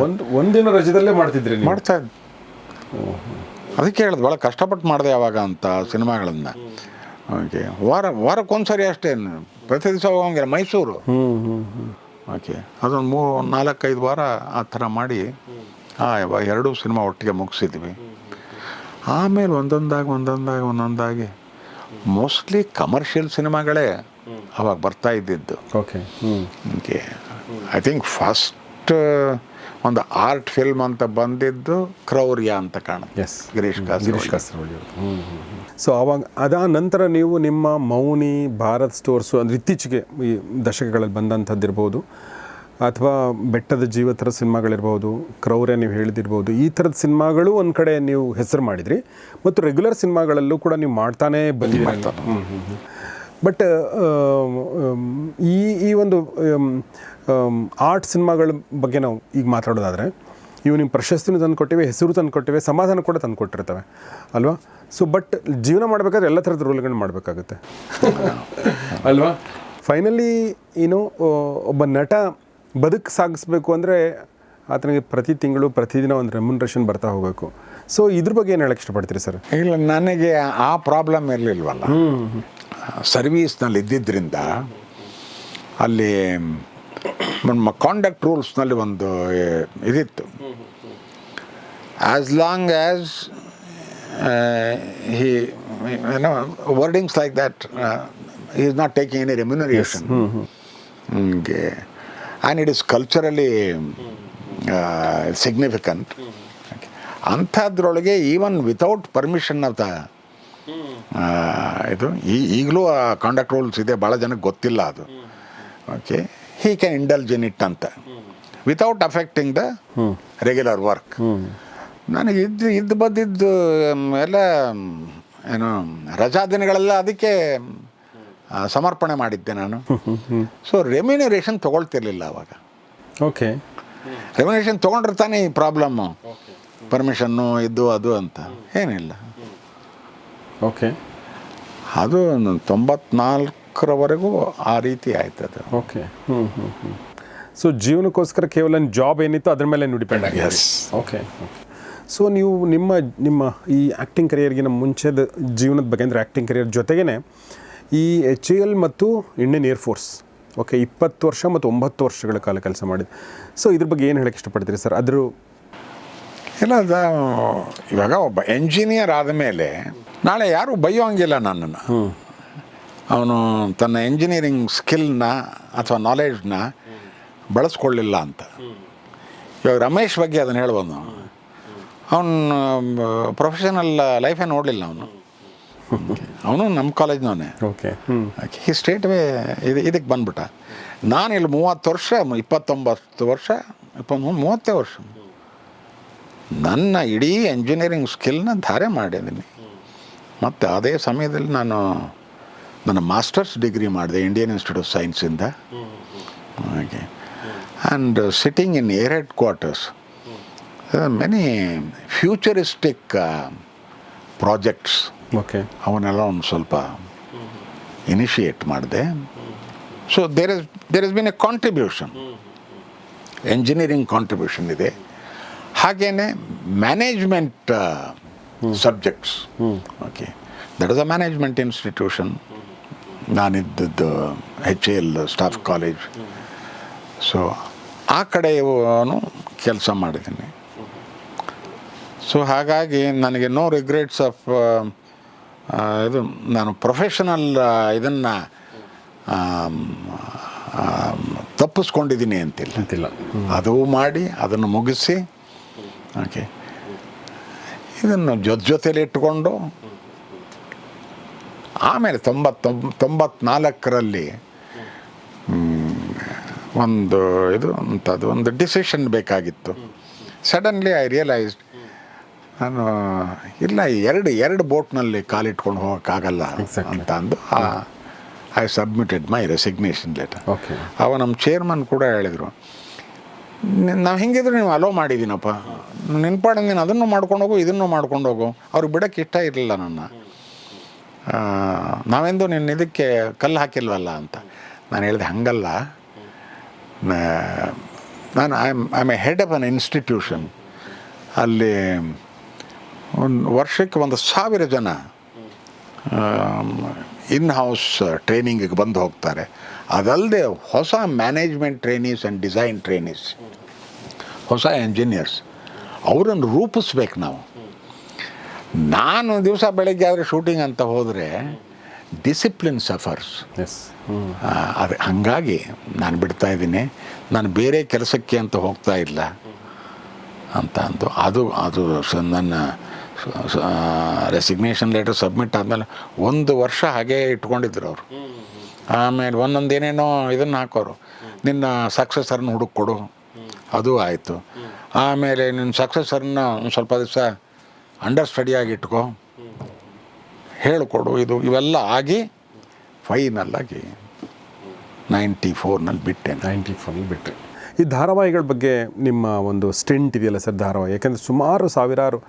ಒಂದು ಒಂದಿನ ರಜೆದಲ್ಲೇ ಮಾಡ್ತಿದ್ರಿ ನೀವು? ಮಾಡ್ತಾ ಅದಕ್ಕೆ ಹೇಳಿದ್ ಭಾಳ ಕಷ್ಟಪಟ್ಟು ಮಾಡಿದೆ ಯಾವಾಗ ಅಂತ ಸಿನಿಮಾಗಳನ್ನು. ಓಕೆ. ವಾರ ವಾರಕ್ಕೊಂದ್ಸರಿ ಅಷ್ಟೇ ಪ್ರತಿ ದಿವಸ ಹೋಗಂಗಿಲ್ಲ ಮೈಸೂರು. ಹ್ಞೂ ಹ್ಞೂ ಹ್ಞೂ ಓಕೆ. ಅದೊಂದು ಮೂರು ನಾಲ್ಕೈದು ವಾರ ಆ ಥರ ಮಾಡಿ ಎರಡೂ ಸಿನಿಮಾ ಒಟ್ಟಿಗೆ ಮುಗಿಸಿದ್ವಿ. ಆಮೇಲೆ ಒಂದೊಂದಾಗಿ ಒಂದೊಂದಾಗಿ ಒಂದೊಂದಾಗಿ ಮೋಸ್ಟ್ಲಿ ಕಮರ್ಷಿಯಲ್ ಸಿನಿಮಾಗಳೇ ಅವಾಗ ಬರ್ತಾ ಇದ್ದಿದ್ದು. Okay. Okay. I think first ಒಂದು ಆರ್ಟ್ ಫಿಲ್ಮ್ ಅಂತ ಬಂದಿದ್ದು ಕ್ರೌರ್ಯ ಅಂತ ಕಾಣುತ್ತೆ. ಗಿರೀಶ್ ಗಿರೀಶ್ ಕಾಸರವಳ್ಳಿ ಸೊ ಅವಾಗ ಅದಾದ ನಂತರ ನೀವು ನಿಮ್ಮ ಮೌನಿ ಭಾರತ್ ಸ್ಟೋರ್ಸು ಅಂದರೆ ಇತ್ತೀಚೆಗೆ ಈ ದಶಕಗಳಲ್ಲಿ ಬಂದಂಥದ್ದಿರ್ಬೋದು ಅಥವಾ ಬೆಟ್ಟದ ಜೀವ ಥರ ಸಿನಿಮಾಗಳಿರ್ಬೋದು ಕ್ರೌರ್ಯ ನೀವು ಹೇಳಿದಿರ್ಬೋದು ಈ ಥರದ ಸಿನಿಮಾಗಳು ಒಂದು ಕಡೆ ನೀವು ಹೆಸರು ಮಾಡಿದ್ರಿ ಮತ್ತು ರೆಗ್ಯುಲರ್ ಸಿನಿಮಾಗಳಲ್ಲೂ ಕೂಡ ನೀವು ಮಾಡ್ತಾನೇ ಬಂದಿದ್ದೀರಿ. ಬಟ್ ಈ ಈ ಒಂದು ಆರ್ಟ್ ಸಿನಿಮಾಗಳ ಬಗ್ಗೆ ನಾವು ಈಗ ಮಾತಾಡೋದಾದರೆ ಇವು ನಿಮ್ಮ ಪ್ರಶಸ್ತಿನೂ ತಂದು ಕೊಟ್ಟಿವೆ ಹೆಸರು ತಂದು ಕೊಟ್ಟಿವೆ ಸಮಾಧಾನ ಕೂಡ ತಂದು ಕೊಟ್ಟಿರ್ತವೆ ಅಲ್ವಾ? ಸೊ ಬಟ್ ಜೀವನ ಮಾಡಬೇಕಾದ್ರೆ ಎಲ್ಲ ಥರದ ರೋಲ್ಗಳನ್ನ ಮಾಡಬೇಕಾಗುತ್ತೆ. [LAUGHS] ಅಲ್ವಾ? ಫೈನಲಿ ಏನು ಒಬ್ಬ ನಟ ಬದುಕು ಸಾಗಿಸ್ಬೇಕು ಅಂದರೆ ಆತನಿಗೆ ಪ್ರತಿ ತಿಂಗಳು ಪ್ರತಿದಿನ ಒಂದು ರೆಮ್ಯುನರೇಷನ್ ಬರ್ತಾ ಹೋಗಬೇಕು. ಸೊ ಇದ್ರ ಬಗ್ಗೆ ಏನು ಹೇಳಕ್ಕೆ ಇಷ್ಟಪಡ್ತೀರಿ ಸರ್? ಇಲ್ಲ ನನಗೆ ಆ ಪ್ರಾಬ್ಲಮ್ ಇರಲಿಲ್ವಲ್ಲ? ಸರ್ವೀಸ್ನಲ್ಲಿ ಇದ್ದಿದ್ದರಿಂದ ಅಲ್ಲಿ ಕಾಂಡಕ್ಟ್ ರೂಲ್ಸ್ನಲ್ಲಿ ಒಂದು ಇದಿತ್ತು. ಆ್ಯಸ್ ಲಾಂಗ್ ಆ್ಯಸ್ ಹಿ ಏನೋ wordings like that he not not any any remuneration. And it it culturally significant. ಅಂಥದ್ರೊಳಗೆ even without permission ಅಂತ ಇದು ಈ ಈಗಲೂ ಆ ಕಾಂಡಕ್ಟ್ ರೂಲ್ಸ್ ಇದೆ ಭಾಳ ಜನಕ್ಕೆ ಗೊತ್ತಿಲ್ಲ ಅದು. Okay he can indulge in it ಅಂತ. Without affecting the regular work ನನಗೆ ಇದ್ದು ಇದ್ದು ಬಂದಿದ್ದು ಎಲ್ಲ ಏನು ರಜಾ ದಿನಗಳೆಲ್ಲ ಅದಕ್ಕೆ ಸಮರ್ಪಣೆ ಮಾಡಿದ್ದೆ ನಾನು. ಸೊ ರೆಮ್ಯುನರೇಷನ್ ತೊಗೊಳ್ತಿರ್ಲಿಲ್ಲ ಅವಾಗ. ಓಕೆ ರೆಮ್ಯುನರೇಷನ್ ತೊಗೊಂಡ್ರೆ ತಾನೇ ಈ ಪ್ರಾಬ್ಲಮ್ಮು ಪರ್ಮಿಷನ್ನು ಇದು ಅದು ಅಂತ. ಏನಿಲ್ಲ. ಓಕೆ ಅದು ಒಂದು ತೊಂಬತ್ನಾಲ್ಕರವರೆಗೂ ಆ ರೀತಿ ಆಯ್ತದೆ. ಓಕೆ ಹ್ಞೂ ಹ್ಞೂ ಹ್ಞೂ ಸೊ ಜೀವನಕ್ಕೋಸ್ಕರ ಕೇವಲ ಜಾಬ್ ಏನಿತ್ತು ಅದ್ರ ಮೇಲೆ ನೀವು ಡಿಪೆಂಡ್ ಆಗಿ. ಓಕೆ ಸೊ ನೀವು ನಿಮ್ಮ ನಿಮ್ಮ ಈ ಆ್ಯಕ್ಟಿಂಗ್ ಕರಿಯರ್ಗಿನ ಮುಂಚೆದ ಜೀವನದ ಬಗ್ಗೆ ಅಂದರೆ ಆ್ಯಕ್ಟಿಂಗ್ ಕರಿಯರ್ ಜೊತೆಗೇ ಈ ಎಚ್ ಎ ಎಲ್ ಮತ್ತು ಇಂಡಿಯನ್ ಏರ್ಫೋರ್ಸ್ ಓಕೆ ಇಪ್ಪತ್ತು ವರ್ಷ ಮತ್ತು ಒಂಬತ್ತು ವರ್ಷಗಳ ಕಾಲ ಕೆಲಸ ಮಾಡಿದೆ. ಸೊ ಇದ್ರ ಬಗ್ಗೆ ಏನು ಹೇಳಕ್ಕೆ ಇಷ್ಟಪಡ್ತೀರಿ ಸರ್? ಅದ್ರ ಇಲ್ಲ ಅದು ಇವಾಗ ಒಬ್ಬ ಎಂಜಿನಿಯರ್ ಆದಮೇಲೆ ನಾಳೆ ಯಾರೂ ಬೈಯೋಂಗಿಲ್ಲ ನನ್ನನ್ನು. ಅವನು ತನ್ನ ಇಂಜಿನಿಯರಿಂಗ್ ಸ್ಕಿಲ್ನ ಅಥವಾ ನಾಲೆಡ್ಜ್ನ ಬಳಸ್ಕೊಳ್ಳಿಲ್ಲ ಅಂತ. ಇವಾಗ ರಮೇಶ್ ಬಗ್ಗೆ ಅದನ್ನು ಹೇಳ್ಬೋದು ಅವನು ಪ್ರೊಫೆಷನಲ್ ಲೈಫೇ ನೋಡಲಿಲ್ಲ ಅವನು. ಅವನು ನಮ್ಮ ಕಾಲೇಜ್ನವನೇ ಓಕೆ. ಹ್ಞೂ ಈ ಸ್ಟೇಟ್ ವೇ ಇದು ಇದಕ್ಕೆ ಬಂದ್ಬಿಟ್ಟ. ನಾನು ಇಲ್ಲಿ ಮೂವತ್ತು ವರ್ಷ ಇಪ್ಪತ್ತೊಂಬತ್ತು ವರ್ಷ ಇಪ್ಪತ್ತ್ಮೂರು ಮೂವತ್ತೇ ವರ್ಷ. ನನ್ನ ಇಡೀ ಎಂಜಿನಿಯರಿಂಗ್ ಸ್ಕಿಲ್ನ ಧಾರೆ ಮಾಡಿದ್ದೀನಿ. ಮತ್ತು ಅದೇ ಸಮಯದಲ್ಲಿ ನಾನು ನನ್ನ ಮಾಸ್ಟರ್ಸ್ ಡಿಗ್ರಿ ಮಾಡಿದೆ ಇಂಡಿಯನ್ ಇನ್ಸ್ಟಿಟ್ಯೂಟ್ ಆಫ್ ಸೈನ್ಸಿಂದ ಹಾಗೆ. And sitting in air head quarters many futuristic projects okay ಅವನ್ನೆಲ್ಲ ಒಂದು ಸ್ವಲ್ಪ ಇನಿಷಿಯೇಟ್ ಮಾಡಿದೆ. So there is there is been A contribution engineering contribution ಇದೆ. ಹಾಗೇನೆ management subjects okay that is a management institution ನಾನಿದ್ದದ್ದು H L staff college so ಆ ಕಡೆಯವನು ಕೆಲಸ ಮಾಡಿದ್ದೀನಿ. ಸೊ ಹಾಗಾಗಿ ನನಗೆ ನೋ ರಿಗ್ರೆಟ್ಸ್ ಆಫ್ ಇದು ನಾನು ಪ್ರೊಫೆಷನಲ್ ಇದನ್ನು ತಪ್ಪಿಸ್ಕೊಂಡಿದ್ದೀನಿ ಅಂತಿಲ್ಲ. ಅಂತಿಲ್ಲ. ಅದು ಮಾಡಿ ಅದನ್ನು ಮುಗಿಸಿ ಓಕೆ ಇದನ್ನು ಜೊತೆ ಜೊತೆಯಲ್ಲಿ ಇಟ್ಟುಕೊಂಡು ಆಮೇಲೆ ತೊಂಬತ್ತೊಂಬ ತೊಂಬತ್ನಾಲ್ಕರಲ್ಲಿ ಒಂದು ಇದು ಅಂಥದ್ದು ಒಂದು ಡಿಸಿಷನ್ ಬೇಕಾಗಿತ್ತು. ಸಡನ್ಲಿ ಐ ರಿಯಲೈಸ್ಡ್ ನಾನು ಇಲ್ಲ ಎರಡು ಎರಡು ಬೋಟ್ನಲ್ಲಿ ಕಾಲಿಟ್ಕೊಂಡು ಹೋಗೋಕ್ಕಾಗಲ್ಲ. ಅಂತ ಅಂದು I submitted my resignation letter okay ಅವ ನಮ್ಮ ಚೇರ್ಮನ್ ಕೂಡ ಹೇಳಿದರು ನಾವು ಹೆಂಗಿದ್ರು ನೀವು ಅಲೋ ಮಾಡಿದ್ದೀನಪ್ಪ ನಿನ್ನ ನೀನು ಅದನ್ನು ಮಾಡ್ಕೊಂಡು ಹೋಗು ಇದನ್ನು ಮಾಡ್ಕೊಂಡು ಹೋಗು. ಅವ್ರಿಗೆ ಬಿಡೋಕ್ಕೆ ಇಷ್ಟ ಇರಲಿಲ್ಲ ನನ್ನ. ನಾವೆಂದು ನಿನ್ನ ಇದಕ್ಕೆ ಕಲ್ಲು ಹಾಕಿಲ್ವಲ್ಲ ಅಂತ. ನಾನು ಹೇಳಿದೆ, ಹಂಗಲ್ಲ. ನಾನು I am I a head of an institution ಅಲ್ಲಿ ಒಂದು ವರ್ಷಕ್ಕೆ ಒಂದು ಸಾವಿರ ಜನ ಇನ್ ಹೌಸ್ ಟ್ರೈನಿಂಗಿಗೆ ಬಂದು ಹೋಗ್ತಾರೆ. ಅದಲ್ಲದೆ ಹೊಸ management trainees and design trainees ಹೊಸ ಎಂಜಿನಿಯರ್ಸ್ ಅವರನ್ನು ರೂಪಿಸ್ಬೇಕು ನಾವು. ನಾನು ದಿವಸ ಬೆಳಗ್ಗೆ ಆದರೆ ಶೂಟಿಂಗ್ ಅಂತ ಹೋದರೆ ಡಿಸಿಪ್ಲಿನ್ ಸಫರ್ಸ್ ಎಸ್ ಅದು ಹಾಗಾಗಿ ನಾನು ಬಿಡ್ತಾ ಇದ್ದೀನಿ. ನಾನು ಬೇರೆ ಕೆಲಸಕ್ಕೆ ಅಂತ ಹೋಗ್ತಾ ಇಲ್ಲ ಅಂತ ಅಂದು. ಅದು ಅದು ಸ- ನನ್ನ ರೆಸಿಗ್ನೇಷನ್ ಲೆಟರ್ ಸಬ್ಮಿಟ್ ಆದಮೇಲೆ ಒಂದು ವರ್ಷ ಹಾಗೇ ಇಟ್ಕೊಂಡಿದ್ರು ಅವರು. ಆಮೇಲೆ ಒಂದೊಂದು ಏನೇನೋ ಇದನ್ನು ಹಾಕೋರು. ನಿನ್ನ ಸಕ್ಸಸರ್ನ ಹುಡುಕೊಡು ಅದು ಆಯಿತು. ಆಮೇಲೆ ನಿನ್ನ ಸಕ್ಸಸರ್ನ ಒಂದು ಸ್ವಲ್ಪ ದಿವಸ ಅಂಡರ್ ಸ್ಟಡಿಯಾಗಿ ಇಟ್ಕೋ. ಹೇಳಿಕೊಡು ಇದು ಇವೆಲ್ಲ ಆಗಿ ಫೈನಲ್ ಆಗಿ ನೈಂಟಿ ಫೋರ್ನಲ್ಲಿ ಬಿಟ್ಟೆ ನೈಂಟಿ ಫೋರ್ನಲ್ಲಿ ಬಿಟ್ಟೆ. ಈ ಧಾರಾವಾಹಿಗಳ ಬಗ್ಗೆ ನಿಮ್ಮ ಒಂದು ಸ್ಟೆಂಟ್ ಇದೆಯಲ್ಲ ಸರ್ ಧಾರಾವಾಹಿ? ಯಾಕೆಂದರೆ ಸುಮಾರು ಸಾವಿರಾರು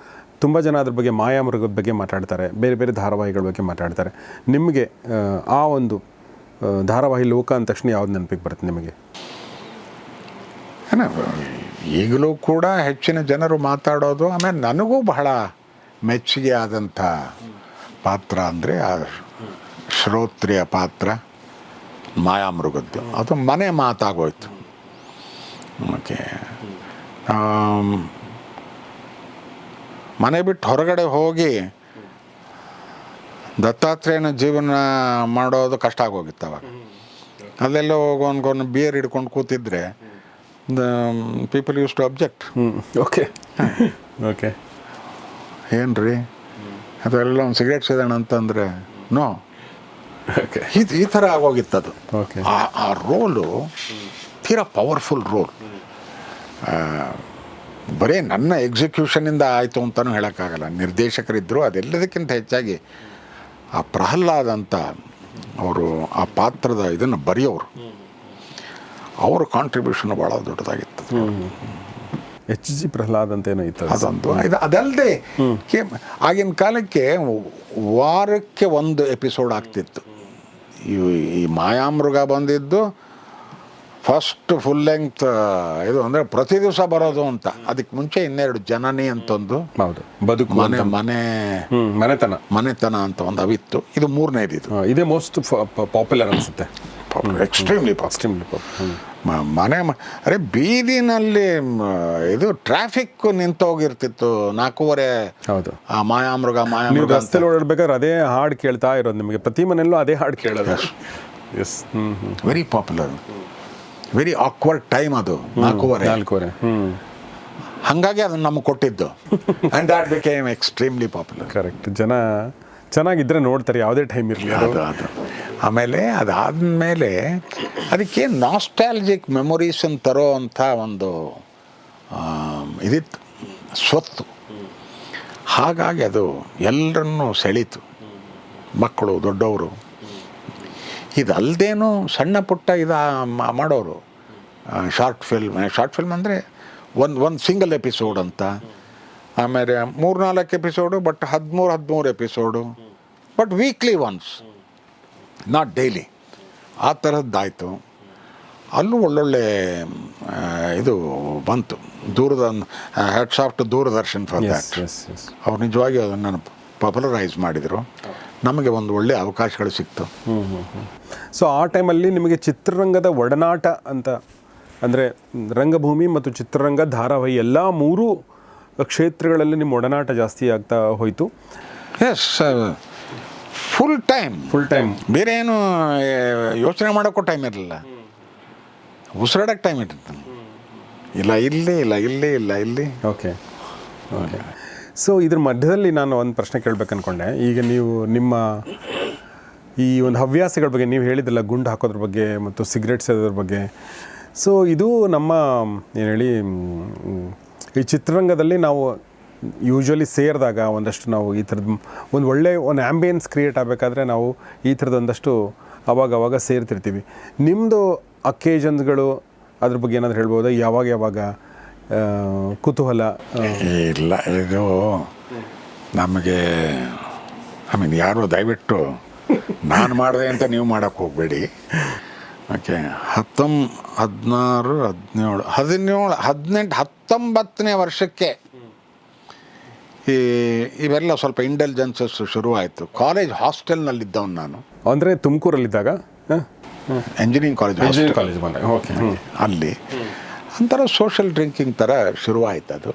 ತುಂಬ ಜನ ಅದ್ರ ಬಗ್ಗೆ ಮಾಯಾಮೃಗದ ಬಗ್ಗೆ ಮಾತಾಡ್ತಾರೆ ಬೇರೆ ಬೇರೆ ಧಾರಾವಾಹಿಗಳ ಬಗ್ಗೆ ಮಾತಾಡ್ತಾರೆ. ನಿಮಗೆ ಆ, ಒಂದು ಧಾರಾವಾಹಿ ಲೋಕ ಅಂದ ತಕ್ಷಣ ಯಾವ್ದು ನೆನಪಿಗೆ ಬರುತ್ತೆ ನಿಮಗೆ? ಈಗಲೂ ಕೂಡ ಹೆಚ್ಚಿನ ಜನರು ಮಾತಾಡೋದು, ಆಮೇಲೆ ನನಗೂ ಬಹಳ ಮೆಚ್ಚುಗೆ ಆದಂಥ ಪಾತ್ರ ಅಂದರೆ ಆ ಶ್ರೋತ್ರಿಯ ಪಾತ್ರ ಮಾಯಾಮೃಗದ್ದು. ಅದು ಮನೆ ಮಾತಾಗೋಯ್ತು. ಓಕೆ. ಮನೆ ಬಿಟ್ಟು ಹೊರಗಡೆ ಹೋಗಿ ದತ್ತಾತ್ರೇಯನ ಜೀವನ ಮಾಡೋದು ಕಷ್ಟ ಆಗೋಗಿತ್ತು ಅವಾಗ. ಅಲ್ಲೆಲ್ಲೋ ಹೋಗೋನ್ಗೊಂದು ಬಿಯರ್ ಹಿಡ್ಕೊಂಡು ಕೂತಿದ್ರೆ people use to object okay okay ಏನ್ರಿ? ಅದೆಲ್ಲ ಒಂದು ಸಿಗರೇಟ್ ಸೇದೋಣ ಅಂತಂದರೆ ನೋ ಓಕೆ ಇದು ಈ ಥರ ಆಗೋಗಿತ್ತು ಅದು ಆ ಆ ರೋಲು ತೀರಾ ಪವರ್ಫುಲ್ ರೋಲ್. ಬರೀ ನನ್ನ ಎಕ್ಸಿಕ್ಯೂಷನಿಂದ ಆಯಿತು ಅಂತಲೂ ಹೇಳೋಕ್ಕಾಗಲ್ಲ. ನಿರ್ದೇಶಕರಿದ್ದರು ಅದೆಲ್ಲದಕ್ಕಿಂತ ಹೆಚ್ಚಾಗಿ ಆ ಪ್ರಹ್ಲಾದ್ ಅಂತ ಅವರು ಆ ಪಾತ್ರದ ಇದನ್ನು ಬರೆಯೋರು. ಅವರ ಕಾಂಟ್ರಿಬ್ಯೂಷನ್ ಭಾಳ ದೊಡ್ಡದಾಗಿತ್ತು ಎಚ್ ಜಿ ಪ್ರಹ್ಲಾದ್ ಅಂತ ಏನೋ ಇತ್ತು ಇದು ಅದಲ್ಲದೆ ಆಗಿನ ಕಾಲಕ್ಕೆ ವಾರಕ್ಕೆ ಒಂದು ಎಪಿಸೋಡ್ ಆಗ್ತಿತ್ತು. ಈ ಮಾಯಾಮೃಗ ಬಂದಿದ್ದು ಫಸ್ಟ್ ಫುಲ್ ಲೆಂಗ್ತ್ ಇದು ಅಂದರೆ ಪ್ರತಿ ದಿವಸ ಬರೋದು ಅಂತ. ಅದಕ್ಕೆ ಮುಂಚೆ ಇನ್ನೆರಡು ಜನನಿ ಅಂತ ಒಂದು ಹೌದು. ಬದುಕು ಮನೆ ಮನೆ. ಮನೆತನ. ಮನೆತನ ಅಂತ ಒಂದು ಅವಿತ್ತು. ಇದು ಮೂರನೇದು ಇದೇ ಮೋಸ್ಟ್ ಪಾಪ್ಯುಲರ್ ಅನಿಸುತ್ತೆ. ಎಕ್ಸ್ಟ್ರೀಮ್ಲಿ ಪಾಪ್ ಎಕ್ಸ್ಟ್ರೀಮ್ಲಿ ಪಾಪ್ ಹ್ಞೂ ಮ- ಮನೆ ಅರೆ ಬೀದಿನಲ್ಲಿ ಇದು ಟ್ರಾಫಿಕ್ ನಿಂತೋಗಿರ್ತಿತ್ತು ನಾಲ್ಕೂವರೆ ಹೌದು. ಆ ಮಾಯಾಮೃಗ ಮಾಯಾಮೃಗ ರಸ್ತೆಲಿ ಓಡಾಡ್ಬೇಕಾದ್ರೆ ಅದೇ ಹಾಡು ಕೇಳ್ತಾ ಇರೋದು ನಿಮಗೆ. ಪ್ರತಿ ಮನೆಯಲ್ಲೂ ಅದೇ ಹಾಡು ಕೇಳೋದು. Yes very popular very awkward time ಅದು. ನಾಲ್ಕೂವರೆ. ನಾಲ್ಕೂವರೆ ಹ್ಞೂ ಹಾಗಾಗಿ ಅದನ್ನು ನಮಗೆ ಕೊಟ್ಟಿದ್ದು. And that became extremely popular correct ಜನ ಚೆನ್ನಾಗಿದ್ರೆ ನೋಡ್ತಾರೆ ಯಾವುದೇ ಟೈಮ್ ಇರಲಿ ಅದು ಅದು. ಆಮೇಲೆ ಅದಾದಮೇಲೆ ಅದಕ್ಕೆ ನಾಸ್ಟಾಲಜಿಕ್ ಮೆಮೊರೀಸನ್ನು ತರೋ ಅಂಥ ಒಂದು ಇದಿತ್ತು, ಸ್ವತ್ತು. ಹಾಗಾಗಿ ಅದು ಎಲ್ಲರನ್ನೂ ಸೆಳೀತು. ಮಕ್ಕಳು, ದೊಡ್ಡವರು. ಇದಲ್ಲದೇನು ಸಣ್ಣ ಪುಟ್ಟ ಇದು ಮಾಡೋರು. ಶಾರ್ಟ್ ಫಿಲ್ಮ್ ಶಾರ್ಟ್ ಫಿಲ್ಮ್ ಅಂದರೆ ಒಂದು ಒಂದು ಸಿಂಗಲ್ ಎಪಿಸೋಡ್ ಅಂತ. ಆಮೇಲೆ ಮೂರು ನಾಲ್ಕು ಎಪಿಸೋಡು ಬಟ್ ಹದಿಮೂರು ಹದಿಮೂರು episode but weekly once not daily ಆ ಥರದ್ದಾಯಿತು ಅಲ್ಲೂ ಒಳ್ಳೊಳ್ಳೆ ಇದು ಬಂತು. ದೂರದ ಹೆಡ್ ಶಾಫ್ಟ್ ದೂರದರ್ಶನ್ ಫಾರ್ ದ್ಯಾಟ್ ಅವ್ರು ನಿಜವಾಗಿ ಅದನ್ನು ಪಾಪ್ಯುಲರೈಸ್ ಮಾಡಿದರು. ನಮಗೆ ಒಂದು ಒಳ್ಳೆಯ ಅವಕಾಶಗಳು ಸಿಕ್ತು. ಸೊ ಆ ಟೈಮಲ್ಲಿ ನಿಮಗೆ ಚಿತ್ರರಂಗದ ಒಡನಾಟ ಅಂತ ಅಂದರೆ ರಂಗಭೂಮಿ ಮತ್ತು ಚಿತ್ರರಂಗ ಧಾರಾವಾಹಿ ಎಲ್ಲ ಮೂರು ಕ್ಷೇತ್ರಗಳಲ್ಲಿ ನಿಮ್ಮ ಒಡನಾಟ ಜಾಸ್ತಿ ಆಗ್ತಾ ಹೋಯಿತು. Yes full time full time ಬೇರೆ ಏನು ಯೋಚನೆ ಮಾಡೋಕ್ಕೂ ಟೈಮ್ ಇರಲಿಲ್ಲ. ಉಸಿರಾಡಕ್ಕೆ ಟೈಮ್ ಇರ್ತದೆ ಇಲ್ಲ ಇಲ್ಲಿ ಇಲ್ಲ ಇಲ್ಲಿ ಇಲ್ಲ ಇಲ್ಲಿ. ಓಕೆ ಓಕೆ ಸೊ ಇದ್ರ ಮಧ್ಯದಲ್ಲಿ ನಾನು ಒಂದು ಪ್ರಶ್ನೆ ಕೇಳ್ಬೇಕು ಅಂದ್ಕೊಂಡೆ ಈಗ ನೀವು ನಿಮ್ಮ ಈ ಒಂದು ಹವ್ಯಾಸಗಳ ಬಗ್ಗೆ ನೀವು ಹೇಳಿದ್ರಲ್ಲ ಗುಂಡು ಹಾಕೋದ್ರ ಬಗ್ಗೆ ಮತ್ತು ಸಿಗರೇಟ್ ಸೇದೋದ್ರ ಬಗ್ಗೆ. ಸೊ ಇದು ನಮ್ಮ ಏನು ಹೇಳಿ ಈ ಚಿತ್ರರಂಗದಲ್ಲಿ ನಾವು ಯೂಶ್ವಲಿ ಸೇರಿದಾಗ ಒಂದಷ್ಟು ನಾವು ಈ ಥರದ್ದು ಒಂದು ಒಳ್ಳೆ ಒಂದು ಆ್ಯಂಬಿಯನ್ಸ್ ಕ್ರಿಯೇಟ್ ಆಗಬೇಕಾದ್ರೆ ನಾವು ಈ ಥರದ ಒಂದಷ್ಟು ಅವಾಗ ಅವಾಗ ಸೇರ್ತಿರ್ತೀವಿ ನಿಮ್ಮದು ಅಕೇಜನ್ಸ್ಗಳು ಅದ್ರ ಬಗ್ಗೆ ಏನಾದರೂ ಹೇಳ್ಬೋದು? ಯಾವಾಗ ಯಾವಾಗ ಕುತೂಹಲ ಇಲ್ಲ, ಇದು ನಮಗೆ ಐ ಮೀನ್ ಯಾರು ದಯವಿಟ್ಟು ನಾನು ಮಾಡಿದೆ ಅಂತ ನೀವು ಮಾಡೋಕ್ಕೆ ಹೋಗಬೇಡಿ. ಓಕೆ ಹತ್ತೊಂಬ, ಹದಿನಾರು, ಹದಿನೇಳು ಹದಿನೇಳು, ಹದಿನೆಂಟು, ಹತ್ತೊಂಬತ್ತನೇ ವರ್ಷಕ್ಕೆ ಈ ಇವೆಲ್ಲ ಸ್ವಲ್ಪ ಇಂಟೆಲಿಜೆನ್ಸಸ್ ಶುರುವಾಯಿತು. ಕಾಲೇಜ್ ಹಾಸ್ಟೆಲ್ನಲ್ಲಿದ್ದವನು ನಾನು. ಅಂದರೆ ತುಮಕೂರಲ್ಲಿದ್ದಾಗ? ಎಂಜಿನಿಯರಿಂಗ್ ಕಾಲೇಜ್ ಇಂಜಿನಿಯರಿಂಗ್ ಕಾಲೇಜ್ ಬಂದೆ ಓಕೆ ಅಲ್ಲಿ. ಒಂಥರ ಸೋಷಲ್ ಡ್ರಿಂಕಿಂಗ್ ಥರ ಶುರುವಾಯ್ತು ಅದು.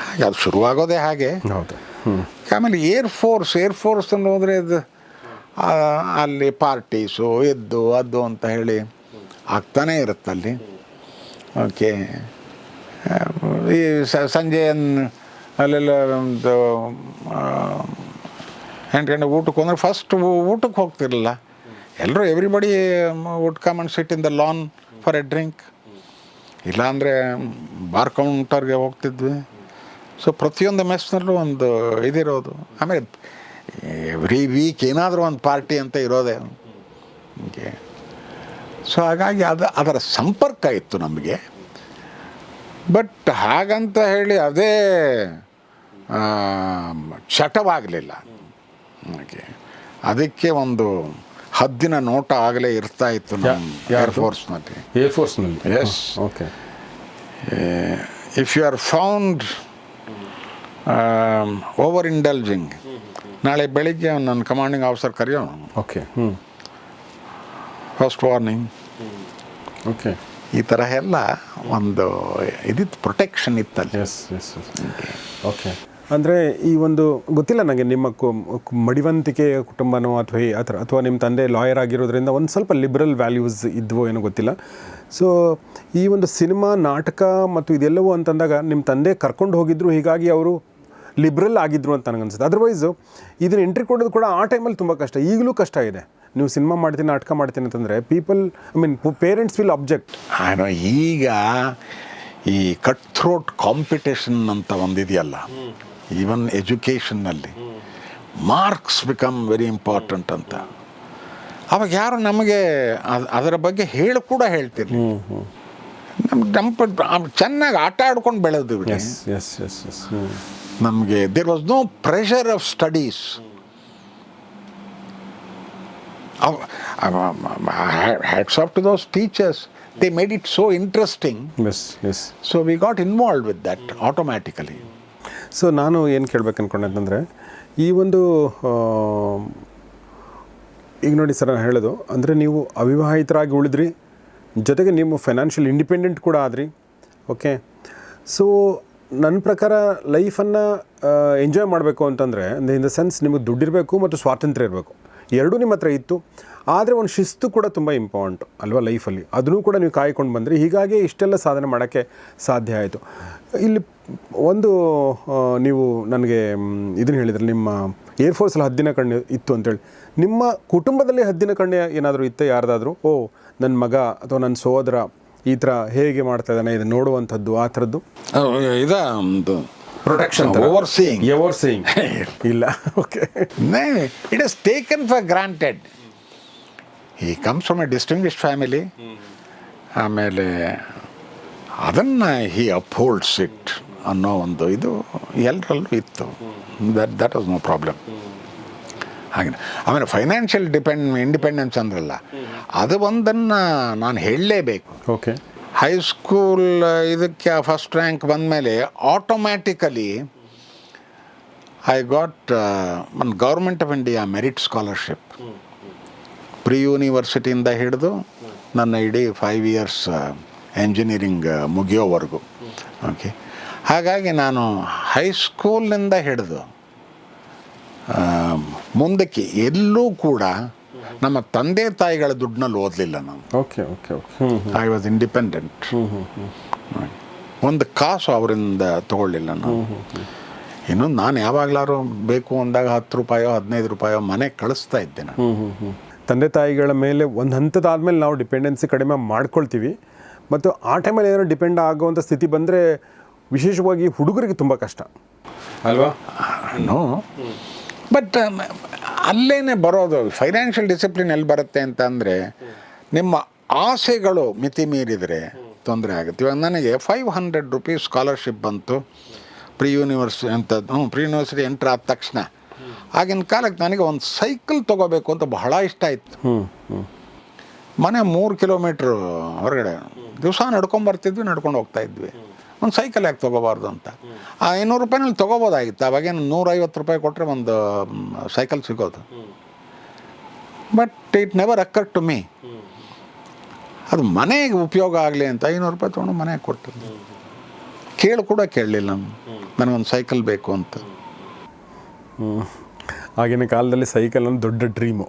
ಹಾಗೆ ಅದು ಶುರುವಾಗೋದೇ ಹಾಗೆ. ಹೌದು. ಆಮೇಲೆ ಏರ್ ಫೋರ್ಸ್ ಏರ್ ಫೋರ್ಸ್ ಅಂತ ಹೋದರೆ ಅದು ಅಲ್ಲಿ ಪಾರ್ಟೀಸು ಎದ್ದು ಅದು ಅಂತ ಹೇಳಿ ಆಗ್ತಾನೇ ಇರುತ್ತಲ್ಲಿ. ಓಕೆ ಈ ಸ- ಸಂಜೆ ನ್- ಅಲ್ಲೆಲ್ಲ ಒಂದು ಎಂಟು ಗಂಟೆ ಊಟಕ್ಕೆ ಹೋದ್ರೆ ಫಸ್ಟ್ ಊಟಕ್ಕೆ ಹೋಗ್ತಿರಲಿಲ್ಲ. ಎಲ್ಲರೂ everybody would come and sit in the lawn for a drink ಇಲ್ಲಾಂದರೆ ಬಾರ್ ಕೌಂಟರ್ಗೆ ಹೋಗ್ತಿದ್ವಿ. ಸೊ ಪ್ರತಿಯೊಂದು ಮೆಸ್ನಲ್ಲೂ ಒಂದು ಇದಿರೋದು. ಆಮೇಲೆ ಎವ್ರಿ ವೀಕ್ ಏನಾದರೂ ಒಂದು ಪಾರ್ಟಿ ಅಂತ ಇರೋದೇ. ಹೀಗೆ. ಸೊ ಹಾಗಾಗಿ ಅದು, ಅದರ ಸಂಪರ್ಕ ಇತ್ತು ನಮಗೆ. ಬಟ್ ಹಾಗಂತ ಹೇಳಿ ಅದೇ ಚಟವಾಗಲಿಲ್ಲ ಓಕೆ ಅದಕ್ಕೆ ಒಂದು ಹದ್ದಿನ ನೋಟ ಆಗಲೇ ಇರ್ತಾ ಇತ್ತು ನಮ್ಮ ಫೋರ್ಸ್ನಲ್ಲಿ ಏರ್ಫೋರ್ಸ್ನಲ್ಲಿ ಏರ್ಫೋರ್ಸ್ನಲ್ಲಿ yes okay if you are found over indulging ನಾಳೆ ಬೆಳಿಗ್ಗೆ ನನ್ನ ಕಮಾಂಡಿಂಗ್ ಆಫೀಸರ್ ಕರೆಯೋಣ ಓಕೆ ಹ್ಞೂ ಫಸ್ಟ್ ವಾರ್ನಿಂಗ್ ಓಕೆ ಈ ಥರ ಎಲ್ಲ ಒಂದು ಇದಿತ್ತು ಪ್ರೊಟೆಕ್ಷನ್ ಇತ್ತಲ್ಲಿ. ಎಸ್ ಎಸ್ ಓಕೆ ಅಂದರೆ ಈ ಒಂದು ಗೊತ್ತಿಲ್ಲ ನನಗೆ ನಿಮ್ಮ ಕು- ಕು- ಮಡಿವಂತಿಕೆಯ ಕುಟುಂಬನೋ ಅಥವಾ ಆ ಅಥವಾ ನಿಮ್ಮ ತಂದೆ ಲಾಯರ್ ಆಗಿರೋದ್ರಿಂದ ಒಂದು ಸ್ವಲ್ಪ ಲಿಬ್ರಲ್ ವ್ಯಾಲ್ಯೂಸ್ ಇದ್ವೋ ಏನೋ ಗೊತ್ತಿಲ್ಲ. ಸೊ ಈ ಒಂದು ಸಿನಿಮಾ, ನಾಟಕ ಮತ್ತು ಇದೆಲ್ಲವೂ ಅಂತಂದಾಗ ನಿಮ್ಮ ತಂದೆ ಕರ್ಕೊಂಡು ಹೋಗಿದ್ರು, ಹೀಗಾಗಿ ಅವರು ಲಿಬ್ರಲ್ ಆಗಿದ್ರು ಅಂತ ನನಗನ್ಸುತ್ತೆ ಅದರ್ವೈಸು ಇದನ್ನ ಎಂಟ್ರಿ ಕೊಡೋದು ಕೂಡ ಆ ಟೈಮಲ್ಲಿ ತುಂಬ ಕಷ್ಟ. ಈಗಲೂ ಕಷ್ಟ ಇದೆ. ನೀವು ಸಿನಿಮಾ ಮಾಡ್ತೀನಿ, ನಾಟಕ ಮಾಡ್ತೀನಿ ಅಂತಂದರೆ people I mean parents will object ಏನೋ ಈಗ ಈ ಕಟ್ ಥ್ರೋಟ್ ಕಾಂಪಿಟೇಷನ್ ಅಂತ ಒಂದಿದೆಯಲ್ಲ. ಈವನ್ ಎಜುಕೇಷನ್ನಲ್ಲಿ ಮಾರ್ಕ್ಸ್ ಬಿಕಮ್ ವೆರಿ ಇಂಪಾರ್ಟೆಂಟ್ ಅಂತ. ಅವಾಗ ಯಾರು ನಮಗೆ ಅದರ ಬಗ್ಗೆ ಹೇಳಿ ಕೂಡ ಹೇಳ್ತೀರಿ ನಮ್ಮ ನಮ್ಮ ಚೆನ್ನಾಗಿ ಆಟ ಆಡ್ಕೊಂಡು ಬೆಳೆದು ನಮಗೆ there was no pressure of studies hats off to those teachers they made it so interesting so we got involve with that automatically so ನಾನು ಏನು ಕೇಳ್ಬೇಕು ಅನ್ಕೊಂಡೆ ಅಂತಂದರೆ ಈ ಒಂದು ಈಗ ನೋಡಿ ಸರ್, ನಾನು ಹೇಳೋದು, ಅಂದರೆ ನೀವು ಅವಿವಾಹಿತರಾಗಿ ಉಳಿದ್ರಿ, ಜೊತೆಗೆ ನೀವು ಫೈನಾನ್ಷಿಯಲ್ ಇಂಡಿಪೆಂಡೆಂಟ್ ಕೂಡ ಆದ್ರಿ ಓಕೆ ಸೊ ನನ್ನ ಪ್ರಕಾರ ಲೈಫನ್ನು ಎಂಜಾಯ್ ಮಾಡಬೇಕು ಅಂತಂದರೆ ಇನ್ ದ ಸೆನ್ಸ್ ನಿಮಗೆ ದುಡ್ಡಿರಬೇಕು ಮತ್ತು ಸ್ವಾತಂತ್ರ್ಯ ಇರಬೇಕು. ಎರಡೂ ನಿಮ್ಮ ಹತ್ರ ಇತ್ತು, ಆದರೆ ಒಂದು ಶಿಸ್ತು ಕೂಡ ತುಂಬ ಇಂಪಾರ್ಟೆಂಟ್ ಅಲ್ವಾ ಲೈಫಲ್ಲಿ ಅದನ್ನೂ ಕೂಡ ನೀವು ಕಾಯ್ಕೊಂಡು ಬಂದರೆ. ಹೀಗಾಗಿ ಇಷ್ಟೆಲ್ಲ ಸಾಧನೆ ಮಾಡೋಕ್ಕೆ ಸಾಧ್ಯ ಆಯಿತು. ಇಲ್ಲಿ ಒಂದು ನೀವು ನನಗೆ ಇದನ್ನು ಹೇಳಿದ್ರೆ ನಿಮ್ಮ ಏರ್ಫೋರ್ಸಲ್ಲಿ ಹದ್ದಿನ ಕಣ್ಣು ಇತ್ತು ಅಂತೇಳಿ. ನಿಮ್ಮ ಕುಟುಂಬದಲ್ಲಿ ಹದ್ದಿನ ಕಣ್ಣು ಏನಾದರೂ ಇತ್ತ ಯಾರ್ದಾದರೂ? ಓ ನನ್ನ ಮಗ ಅಥವಾ ನನ್ನ ಸೋದರ ಈ ಥರ ಹೇಗೆ ಮಾಡ್ತಾ ಇದ್ದಾನೆ ಇದನ್ನು ನೋಡುವಂಥದ್ದು ಆ ಥರದ್ದು? ಇದು ಒಂದು protection over seeing ever seeing ಇಲ್ಲ okay it is taken for granted ಈ comes from a distinguish family ಆಮೇಲೆ ಅದನ್ನು ಹಿ ಅಪ್ಹೋಲ್ಡ್ಸ್ ಇಟ್ ಅನ್ನೋ ಒಂದು ಇದು ಎಲ್ಲರಲ್ಲೂ ಇತ್ತು. That that was no problem ಹಾಗೆ. ಆಮೇಲೆ ಫೈನಾನ್ಷಿಯಲ್ ಡಿಪೆಂಡ್ ಇಂಡಿಪೆಂಡೆನ್ಸ್ ಅಂದ್ರಲ್ಲ ಅದು ಒಂದನ್ನು ನಾನು ಹೇಳಲೇಬೇಕು. ಓಕೆ ಹೈಸ್ಕೂಲ್ ಇದಕ್ಕೆ ಫಸ್ಟ್ ರ್ಯಾಂಕ್ ಬಂದಮೇಲೆ ಆಟೋಮ್ಯಾಟಿಕಲಿ ಐ ಗಾಟ್ ಒಂದು government of India merit scholarship pre ಯೂನಿವರ್ಸಿಟಿಯಿಂದ ಹಿಡಿದು ನನ್ನ ಇಡೀ ಫೈವ್ ಇಯರ್ಸ್ ಎಂಜಿನಿಯರಿಂಗ್ ಮುಗಿಯೋವರೆಗೂ. ಓಕೆ ಹಾಗಾಗಿ ನಾನು ಹೈಸ್ಕೂಲ್ನಿಂದ ಹಿಡಿದು ಮುಂದಕ್ಕೆ ಎಲ್ಲೂ ಕೂಡ ನಮ್ಮ ತಂದೆ ತಾಯಿಗಳ ದುಡ್ಡಿನಲ್ಲಿ ಓದಲಿಲ್ಲ ನಾನು. Okay okay okay I was independent ಒಂದು ಕಾಸು ಅವರಿಂದ ತಗೊಳ್ಳಿಲ್ಲ ನಾನು. ಇನ್ನು ನಾನು ಯಾವಾಗಲಾರು ಬೇಕು ಅಂದಾಗ ಹತ್ತು ರೂಪಾಯೋ ಹದಿನೈದು ರೂಪಾಯೋ ಮನೆ ಕಳಿಸ್ತಾ ಇದ್ದೆ ನಾನು. ತಂದೆ ತಾಯಿಗಳ ಮೇಲೆ ಒಂದು ಹಂತದಾದ್ಮೇಲೆ ನಾವು ಡಿಪೆಂಡೆನ್ಸಿ ಕಡಿಮೆ ಮಾಡ್ಕೊಳ್ತೀವಿ. ಮತ್ತು ಆ ಟೈಮಲ್ಲಿ ಏನಾದ್ರು ಡಿಪೆಂಡ್ ಆಗುವಂಥ ಸ್ಥಿತಿ ಬಂದರೆ ವಿಶೇಷವಾಗಿ ಹುಡುಗರಿಗೆ ತುಂಬ ಕಷ್ಟ. ಅಲ್ವಾ? ನೋ ಬಟ್ ಅಲ್ಲೇ ಬರೋದು ಫೈನಾನ್ಷಿಯಲ್ ಡಿಸಿಪ್ಲಿನ್ ಎಲ್ಲಿ ಬರುತ್ತೆ ಅಂತ ಅಂದರೆ ನಿಮ್ಮ ಆಸೆಗಳು ಮಿತಿ ಮೀರಿದರೆ ತೊಂದರೆ ಆಗುತ್ತೆ. ಇವಾಗ ನನಗೆ ಫೈವ್ ಹಂಡ್ರೆಡ್ ರುಪೀಸ್ ಸ್ಕಾಲರ್ಶಿಪ್ ಬಂತು. ಪ್ರೀ ಯೂನಿವರ್ಸಿಟಿ ಅಂತ ಹ್ಞೂ ಪ್ರಿ ಯೂನಿವರ್ಸಿಟಿ ಎಂಟ್ರ್ ಆದ ತಕ್ಷಣ. ಆಗಿನ ಕಾಲಕ್ಕೆ ನನಗೆ ಒಂದು ಸೈಕಲ್ ತೊಗೋಬೇಕು ಅಂತ ಬಹಳ ಇಷ್ಟ ಇತ್ತು ಹ್ಞೂ ಹ್ಞೂ ಮನೆ ಮೂರು ಕಿಲೋಮೀಟ್ರ್ ಹೊರಗಡೆ. ದಿವಸ ನಡ್ಕೊಂಬರ್ತಿದ್ವಿ ನಡ್ಕೊಂಡು ಹೋಗ್ತಾ ಇದ್ವಿ. ಒಂದು ಸೈಕಲ್ ಯಾಕೆ ತೊಗೋಬಾರ್ದು ಅಂತ? ಆ ಐನೂರು ರೂಪಾಯಿನಲ್ಲಿ ತೊಗೋಬೋದಾಗಿತ್ತು. ಅವಾಗೇನು ನೂರೈವತ್ತು ರೂಪಾಯಿ ಕೊಟ್ಟರೆ ಒಂದು ಸೈಕಲ್ ಸಿಗೋದು. But it never occur to me ಅದು ಮನೆಗೆ ಉಪಯೋಗ ಆಗಲಿ ಅಂತ ಐನೂರು ರೂಪಾಯಿ ತೊಗೊಂಡು ಮನೆಗೆ ಕೊಟ್ಟು ಕೇಳಿ ಕೂಡ ಕೇಳಲಿಲ್ಲ ನನಗೊಂದು ಸೈಕಲ್ ಬೇಕು ಅಂತ. ಆಗಿನ ಕಾಲದಲ್ಲಿ ಸೈಕಲ್ ಒಂದು ದೊಡ್ಡ ಡ್ರೀಮು